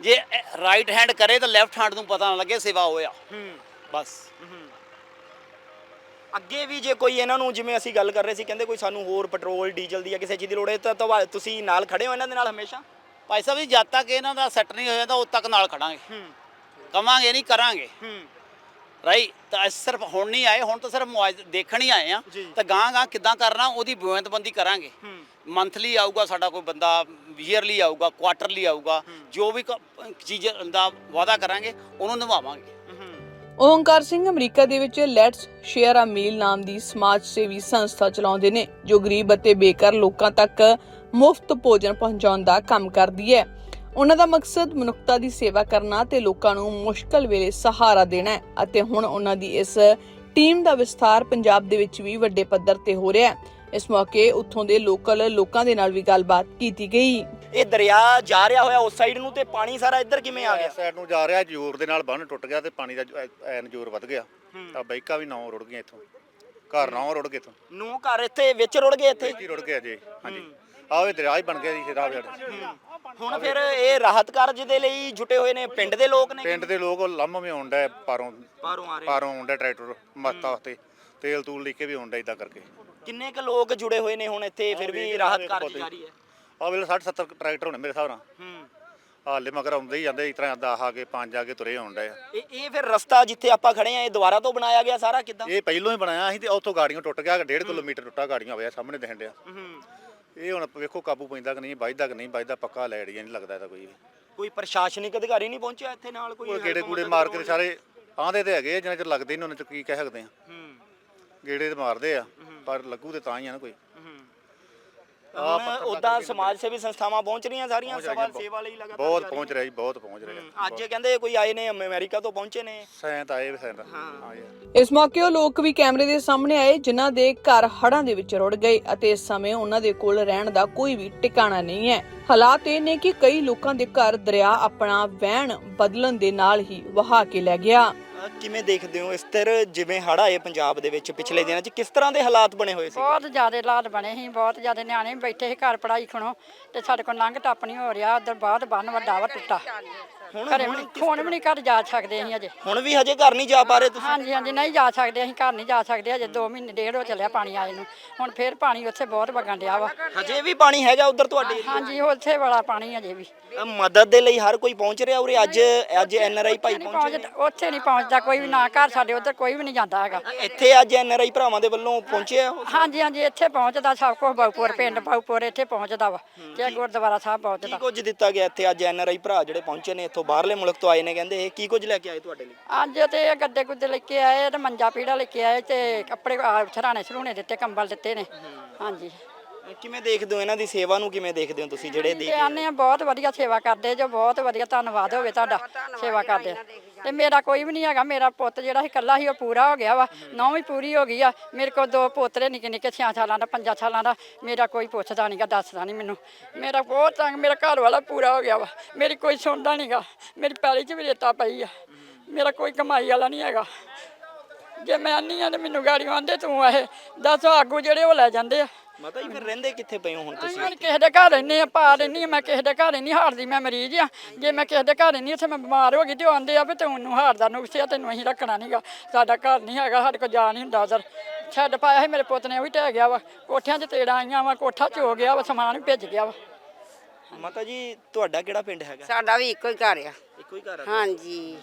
ਜੇ ਰਾਈਟ ਹੈਂਡ ਕਰੇ ਤਾਂ ਲੈਫਟ ਹੈਂਡ ਨੂੰ ਪਤਾ ਨਾ ਲੱਗੇ ਸੇਵਾ ਹੋਇਆ। ਹੂੰ। ਬਸ। ਅੱਗੇ ਵੀ ਜੇ ਕੋਈ ਇਹਨਾਂ ਨੂੰ ਜਿਵੇਂ ਅਸੀਂ ਗੱਲ ਕਰ ਰਹੇ ਸੀ ਕਹਿੰਦੇ ਕੋਈ ਸਾਨੂੰ ਹੋਰ ਪੈਟਰੋਲ ਡੀਜ਼ਲ ਦੀ ਜਾਂ ਕਿਸੇ ਚੀਜ਼ ਦੀ ਲੋੜ ਹੈ ਤਾਂ ਤੁਹਾ- ਤੁਸੀਂ ਨਾਲ ਖੜੇ ਹੋ ਇਹਨਾਂ ਦੇ ਨਾਲ ਹਮੇਸ਼ਾ? ਭਾਈ ਸਾਹਿਬ ਜੀ ਜਦ ਤੱਕ ਇਹਨਾਂ ਦਾ ਸੈੱਟ ਨਹੀਂ ਹੋ ਜਾਂਦਾ ਉਦ ਤੱਕ ਨਾਲ ਖੜਾਂਗੇ। ਹੂੰ। ਕਵਾਂਗੇ ਨਹੀਂ ਕਰਾਂਗੇ। ਹੂੰ। ਰਾਈ ਤਾਂ ਅਸੀਂ ਸਿਰਫ ਹੁਣ ਨਹੀਂ ਆਏ ਹੁਣ ਤਾਂ ਸਿਰਫ ਮੁਆਇਜ਼ ਦੇਖਣ ਹੀ ਆਏ ਆ। ਜੀ। ਤਾਂ ਗਾਂ ਗਾਂ ਕਿੱਦਾਂ ਕਰਨਾ ਉਹਦੀ ਬੁਆਇੰਤਬੰਦੀ ਕਰਾਂਗੇ। ਹੂੰ। ਮੰਥਲੀ ਆਊਗਾ ਸਾਡਾ ਕੋਈ ਬੰਦਾ ਈਅਰਲੀ ਆਊਗਾ ਕੁਆਟਰਲੀ ਆਊਗਾ ਜੋ ਵੀ ਕ- ਚੀਜ਼ ਦਾ ਵਾਅਦਾ ਕਰਾਂਗੇ ਉਹਨੂੰ ਨਿਭਾਵਾਂਗੇ। ਓਮਕਾਰ ਸਿੰਘ ਅਮਰੀਕਾ ਦੇ ਵਿੱਚ ਲੈਟਸ ਸ਼ੇਅਰ ਅ ਮੀਲ ਨਾਮ ਦੀ ਸਮਾਜ ਸੇਵੀ ਸੰਸਥਾ ਚਲਾਉਂਦੇ ਨੇ ਜੋ ਗਰੀਬ ਅਤੇ ਬੇਕਾਰ ਲੋਕਾਂ ਤੱਕ ਮੁਫਤ ਭੋਜਨ ਪਹੁੰਚਾਉਣ ਦਾ ਕੰਮ ਕਰਦੀ ਹੈ। ਉਹਨਾਂ ਦਾ ਮਕਸਦ ਮਨੁੱਖਤਾ ਦੀ ਸੇਵਾ ਕਰਨਾ ਤੇ ਲੋਕਾਂ ਨੂੰ ਮੁਸ਼ਕਲ ਵੇਲੇ ਸਹਾਰਾ ਦੇਣਾ ਹੈ। ਅਤੇ ਹੁਣ ਉਹਨਾਂ ਦੀ ਇਸ ਟੀਮ ਦਾ ਵਿਸਥਾਰ ਪੰਜਾਬ ਦੇ ਵਿੱਚ ਵੀ ਵੱਡੇ ਪੱਧਰ ਤੇ ਹੋ ਰਿਹਾ ਹੈ। ਇਸ ਮੌਕੇ ਉੱਥੋਂ ਦੇ ਲੋਕਲ ਲੋਕਾਂ ਦੇ ਨਾਲ ਵੀ ਗੱਲਬਾਤ ਕੀਤੀ ਗਈ। ਇਹ ਦਰਿਆ ਜਾ ਰਿਹਾ ਹੋਇਆ ਉਸ ਸਾਈਡ ਨੂੰ ਤੇ ਪਾਣੀ ਸਾਰਾ ਇੱਧਰ ਕਿਵੇਂ ਆ ਗਿਆ? ਇਸ ਸਾਈਡ ਨੂੰ ਜਾ ਰਿਹਾ ਜ਼ੋਰ ਦੇ ਨਾਲ ਬੰਨ ਟੁੱਟ ਗਿਆ ਤੇ ਪਾਣੀ ਦਾ ਐਨ ਜ਼ੋਰ ਵੱਧ ਗਿਆ। ਤਾਂ ਬਾਈਕਾਂ ਵੀ ਨੌ ਰੁੜ ਗਈਆਂ ਇੱਥੋਂ। ਘਰ ਨੌ ਰੁੜ ਗਏ ਇੱਥੋਂ। ਨੂੰ ਘਰ ਇੱਥੇ ਵਿੱਚ ਰੁੜ ਗਏ ਇੱਥੇ? ਕੀ ਰੁੜ ਗਿਆ ਜੀ ਹਾਂਜੀ। ਇਹ ਦਰਿਆ ਹੀ ਬਣ ਗਿਆ ਜੀ ਰਾਹ ਹੁਣ ਫਿਰ ਇਹ ਰਾਹਤ ਕਾਰਜ ਦੇ ਲਈ ਜੁਟੇ ਹੋਏ ਨੇ ਪਿੰਡ ਦੇ ਲੋਕ ਨੇ? ਪਿੰਡ ਦੇ ਲੋਕ ਲੰਮ ਵੀ ਆਉਂਦਾ ਪਾਰੋਂ ਬਾਹਰੋਂ ਆ ਰਹੇ। ਪਾਰੋਂ ਆਉਂਦਾ ਟਰੈਕਟਰ ਮਸਤਾ ਵਾਸਤੇ ਤੇਲ ਤੂਲ ਲੈ ਕੇ ਵੀ ਆਉਂਦਾ ਇਦਾਂ ਕਰਕੇ। ਕਿੰਨੇ ਕੁ ਲੋਕ ਜੁੜੇ ਹੋਏ ਨੇ ਹੁਣ ਇੱਥੇ? ਫਿਰ ਵੀ ਰਾਹਤ ਕਾਰਜ ਜਾਰੀ ਹੈ। ਆਹ ਵੇਲੇ 60 70 ਟਰੈਕਟਰ ਹੋਣੇ ਮੇਰੇ ਹਿਸਾਬ ਨਾਲ। ਹੂੰ। ਹਾਲੇ ਮਗਰ ਆਉਂਦੇ ਹੀ ਜਾਂਦੇ ਇਸ ਤਰ੍ਹਾਂ 10 ਆ ਕੇ 5 ਆ ਕੇ ਤੁਰੇ ਆਉਂਦਾ ਆ। ਇਹ ਇਹ ਫਿਰ ਰਸਤਾ ਜਿੱਥੇ ਆਪਾਂ ਖੜੇ ਆ ਇਹ ਦੁਬਾਰਾ ਤੋਂ ਬਣਾਇਆ ਗਿਆ ਸਾਰਾ ਕਿਦਾਂ? ਇਹ ਪਹਿਲੋਂ ਹੀ ਬਣਾਇਆ ਸੀ ਤੇ ਉੱਥੋਂ ਗਾੜੀਆਂ ਟੁੱਟ ਗਿਆ 1.5 ਕਿਲੋਮੀਟਰ ਟੁੱਟਾ ਗਾੜੀਆਂ ਹੋਇਆ ਸਾਹਮਣੇ ਦਿਖਣ ਡਿਆ। ਹੂੰ। ਇਹ ਹੁਣ ਵੇਖੋ ਕਾਬੂ ਪੈਂਦਾ ਕਿ ਨਹੀਂ ਵੱਜਦਾ ਕਿ ਨਹੀਂ ਵੱਜਦਾ ਪੱਕਾ ਲੈੜੀਆਂ ਨਹੀਂ ਲੱਗਦਾ ਇਹਦਾ ਕੋਈ ਵੀ। ਕੋਈ ਪ੍ਰਸ਼ਾਸਨਿਕ ਅਧਿਕਾਰੀ ਨਹੀਂ ਪਹੁੰਚਿਆ ਇੱਥੇ ਨਾਲ ਕੋਈ ਉਹ ਗੇੜੇ ਗੂੜੇ ਮਾਰ ਕੇ ਸਾਰੇ ਆਂਦੇ ਤੇ ਹੈਗੇ ਆ, ਜਿੰਨਾ ਚਿਰ ਲੱਗਦੇ ਨਹੀਂ ਉਹਨਾਂ ਚ ਕੀ ਕਹਿ ਸਕਦੇ ਆ। ਹੂੰ। ਗੇੜੇ ਤੇ ਮਾਰਦੇ ਆ ਪਰ ਲੱਗੂ ਤੇ ਤਾਂ ਹੀ ਆ ਨਾ ਕੋਈ। ਹੁਣ ਉਦਾਂ ਸਮਾਜ ਸੇਵੀ ਸੰਸਥਾਵਾਂ ਪਹੁੰਚ ਰਹੀਆਂ ਸਾਰੀਆਂ ਸਵਾਲ ਸੇਵਾ ਲਈ ਲਗਾਤਾਰ ਬਹੁਤ ਜਾਰੀ ਪਹੁੰਚ ਰਿਹਾ ਜੀ ਬਹੁਤ ਪਹੁੰਚ ਰਿਹਾ। ਅੱਜ ਕਹਿੰਦੇ ਕੋਈ ਆਏ ਨੇ ਅਮਰੀਕਾ ਤੋਂ ਪਹੁੰਚੇ ਨੇ। ਸੈਂਤ ਆਏ ਵੀ ਸੈਂਤ ਹਾਂ। ਯਾਰ ਇਸ ਮੌਕੇ ਉਹ ਲੋਕ ਵੀ ਕੈਮਰੇ ਦੇ ਸਾਹਮਣੇ ਆਏ ਜਿਨ੍ਹਾਂ ਦੇ ਘਰ ਹੜ੍ਹਾਂ ਦੇ ਵਿੱਚ ਰੁੜ ਗਏ ਅਤੇ ਇਸ ਸਮੇਂ ਉਹਨਾਂ ਦੇ ਕੋਲ ਰਹਿਣ ਦਾ ਕੋਈ ਵੀ ਟਿਕਾਣਾ ਨਹੀਂ ਹੈ। ਹਾਲਾਤ ਇਹ ਨੇ ਕਿ ਕਈ ਲੋਕਾਂ ਦੇ ਘਰ ਦਰਿਆ ਆਪਣਾ ਵਹਿਣ ਬਦਲਣ ਦੇ ਨਾਲ ਹੀ ਵਹਾ ਕੇ ਲੈ ਗਿਆ। ਕਿਵੇਂ ਦੇਖਦੇ ਹੋ? ਇਸ ਤਰ੍ਹਾਂ ਜਿਵੇਂ ਹੜ੍ਹ ਆਏ ਪੰਜਾਬ ਦੇ ਵਿੱਚ ਪਿਛਲੇ ਦਿਨਾਂ 'ਚ, ਕਿਸ ਤਰ੍ਹਾਂ ਦੇ ਹਾਲਾਤ ਬਣੇ ਹੋਏ ਸੀ? ਬਹੁਤ ਜ਼ਿਆਦਾ ਹਾਲਾਤ ਬਣੇ ਸੀ, ਬਹੁਤ ਜ਼ਿਆਦਾ ਨਿਆਣੇ ਬੈਠੇ ਸੀ ਘਰ ਪੜਾਈ ਖਣੋ ਤੇ ਸਾਡੇ ਕੋਲ ਲੰਘ ਟੱਪ ਨਹੀਂ ਹੋ ਰਿਹਾ, ਉਧਰ ਬਾਅਦ ਬੰਨ ਵੱਡਾ ਵਾ ਟੁੱਟਾ। ਘਰੇ ਵੀ ਨੀ- ਹੁਣ ਵੀ ਨਹੀਂ ਘਰ ਜਾ ਸਕਦੇ ਅਸੀਂ ਅਜੇ ਹੁਣ ਵੀ ਹਜੇ ਘਰ ਨਹੀਂ ਜਾ ਪਾ ਰਹੇ ਤੁਸੀਂ? ਹਾਂਜੀ ਹਾਂਜੀ ਨਹੀਂ ਜਾ ਸਕਦੇ ਅਸੀਂ ਘਰ ਨਹੀਂ ਜਾ ਸਕਦੇ ਅਜੇ 2 ਮਹੀਨੇ ਡੇਢ ਹੋ ਚੱਲਿਆ ਪਾਣੀ ਆਏ ਨੂੰ। ਹੁਣ ਫੇਰ ਪਾਣੀ ਉੱਥੇ ਬਹੁਤ ਵਗਣ ਡਿਆ ਵਾ। ਹਜੇ ਵੀ ਪਾਣੀ ਹੈਗਾ ਉਧਰ ਤੁਹਾਡੇ ਹਾਂਜੀ ਉੱਥੇ ਬੜਾ ਪਾਣੀ ਅਜੇ ਵੀ। ਮਦਦ ਦੇ ਲਈ ਹਰ ਕੋਈ ਪਹੁੰਚ ਰਿਹਾ ਉਰੇ? ਅੱਜ ਅੱਜ ਐਨ ਆਰ ਆਈ ਭਾਈ ਨਹੀਂ ਪਹੁੰਚੇ ਪਹੁੰਚਦਾ ਉੱਥੇ ਨਹੀਂ ਪਹੁੰਚਦਾ ਕੋਈ ਵੀ ਨਾ ਘਰ ਸਾਡੇ ਉੱਧਰ ਕੋਈ ਵੀ ਨਹੀਂ ਜਾਂਦਾ ਹੈਗਾ। ਇੱਥੇ ਅੱਜ ਐਨ ਆਰ ਆਈ ਭਰਾਵਾਂ ਦੇ ਵੱਲੋਂ ਪਹੁੰਚੇ ਆ ਉਹ? ਹਾਂਜੀ ਹਾਂਜੀ ਇੱਥੇ ਪਹੁੰਚਦਾ ਸਭ ਕੁਝ ਬਾਉਪੁਰ ਪਿੰਡ ਬਾਉਪੁਰ ਇੱਥੇ ਪਹੁੰਚਦਾ ਵਾ। ਤੇ ਗੁਰਦੁਆਰਾ ਸਾਹਿਬ ਕੀ ਪਹੁੰਚਦਾ। ਕੁਝ ਦਿੱਤਾ ਗਿਆ ਇੱਥੇ ਅੱਜ ਐਨ ਆਰ ਆਈ ਭਰਾ ਜਿਹੜੇ ਪਹੁੰਚੇ ਨੇ ਇੱਥੋਂ? ਬਾਹਰਲੇ ਮੁਲਕ ਤੋਂ ਆਏ ਨੇ ਕਹਿੰਦੇ ਇਹ ਕੀ ਕੁਝ ਲੈ ਕੇ ਆਏ ਤੁਹਾਡੇ ਲਈ? ਅੱਜ ਤੇ ਇਹ ਗੱਦੇ ਗੁੱਦੇ ਲੈ ਕੇ ਆਏ ਤੇ ਮੰਜਾ ਪੀੜਾ ਲੈ ਕੇ ਆਏ ਤੇ ਕੱਪੜੇ ਆ, ਸਰਾਣੇ ਸਰੂਣੇ ਦਿੱਤੇ ਕੰਬਲ ਦਿੱਤੇ ਨੇ। ਹਾਂਜੀ। ਕਿਵੇਂ ਦੇਖਦੇ ਹੋ ਇਹਨਾਂ ਦੀ ਸੇਵਾ ਨੂੰ, ਕਿਵੇਂ ਦੇਖਦੇ ਹੋ ਤੁਸੀਂ ਜਿਹੜੇ ਦੇ ਆਨੇ ਆ, ਬਹੁਤ ਵਧੀਆ ਸੇਵਾ ਕਰਦੇ ਜੋ, ਬਹੁਤ ਵਧੀਆ ਧੰਨਵਾਦ ਹੋਵੇ ਤੁਹਾਡਾ ਸੇਵਾ ਕਰਦੇ। ਤੇ ਮੇਰਾ ਕੋਈ ਵੀ ਨਹੀਂ ਹੈਗਾ, ਮੇਰਾ ਪੁੱਤ ਜਿਹੜਾ ਸੀ ਇਕੱਲਾ ਸੀ, ਉਹ ਪੂਰਾ ਹੋ ਗਿਆ ਵਾ ਨੌ ਵੀ ਪੂਰੀ ਹੋ ਗਈ ਆ। ਮੇਰੇ ਕੋਲ ਦੋ ਪੋਤਰੇ ਨਿੱਕੇ ਨਿੱਕੇ 6 ਸਾਲਾਂ ਦਾ 5 ਸਾਲਾਂ ਦਾ, ਮੇਰਾ ਕੋਈ ਪੁੱਛਦਾ ਨਹੀਂਗਾ ਦੱਸਦਾ ਨਹੀਂ ਮੈਨੂੰ। ਮੇਰਾ ਬਹੁਤ ਤੰਗ, ਮੇਰਾ ਘਰ ਵਾਲਾ ਪੂਰਾ ਹੋ ਗਿਆ ਵਾ, ਮੇਰੀ ਕੋਈ ਸੁਣਦਾ ਨਹੀਂਗਾ ਮੇਰੀ ਪੈਲੀ 'ਚ ਵੀ ਰੇਤਾ ਪਈ ਆ, ਮੇਰਾ ਕੋਈ ਕਮਾਈ ਵਾਲਾ ਨਹੀਂ ਹੈਗਾ। ਜੇ ਮੈਂ ਆਨੀ ਆ ਤੇ ਮੈਨੂੰ ਗਾੜੀ ਆਂਦੇ ਤੂੰ ਇਹ ਦੱਸ ਆਗੂ ਜਿਹੜੇ ਉਹ ਲੈ ਜਾਂਦੇ ਆ। ਮਾਤਾ ਜੀ ਫਿਰ ਰਹਿੰਦੇ ਕਿੱਥੇ ਪਏ ਹੋ ਹੁਣ ਤੁਸੀਂ? ਮੈਂ ਕਿਸੇ ਦੇ ਘਰ ਰਹਿੰਦੀ ਆ ਪਾ ਰਹਿੰਦੀ ਆ ਮੈਂ ਕਿਸੇ ਦੇ ਘਰ ਨਹੀਂ ਹਾਰਦੀ ਮੈਂ ਮਰੀਜ਼ ਆ। ਜੇ ਮੈਂ ਕਿਸੇ ਦੇ ਘਰ ਰਹਿੰਦੀ ਉੱਥੇ ਮੈਂ ਬਿਮਾਰ ਹੋ ਗਈ ਤੇ ਉਹ ਆਂਦੇ ਆ ਵੀ ਤੈਨੂੰ ਹਾਰਦਾ ਨੁਕਸ ਆ ਤੈਨੂੰ ਅਸੀਂ ਰੱਖਣਾ ਨਹੀਂਗਾ ਸਾਡਾ ਘਰ ਨਹੀਂ ਹੈਗਾ ਸਾਡੇ ਕੋਲ ਜਾ ਨਹੀਂ ਹੁੰਦਾ ਉਧਰ। ਛੱਡ ਪਾਇਆ ਸੀ ਮੇਰੇ ਪੁੱਤ ਨੇ ਉਹ ਵੀ ਢਹਿ ਗਿਆ ਵਾ। ਕੋਠਿਆਂ 'ਚ ਤੇੜਾਂ ਆਈਆਂ ਵਾ ਕੋਠਾ ਚੋ ਗਿਆ ਵਾ ਸਮਾਨ ਵੀ ਭਿੱਜ ਗਿਆ ਵਾ। ਮਾਤਾ ਜੀ ਤੁਹਾਡਾ ਕਿਹੜਾ ਪਿੰਡ ਹੈਗਾ? ਸਾਡਾ ਵੀ ਇੱਕੋ ਹੀ ਘਰ ਆ। ਇੱਕੋ ਹੀ ਘਰ ਆ। ਹਾਂਜੀ।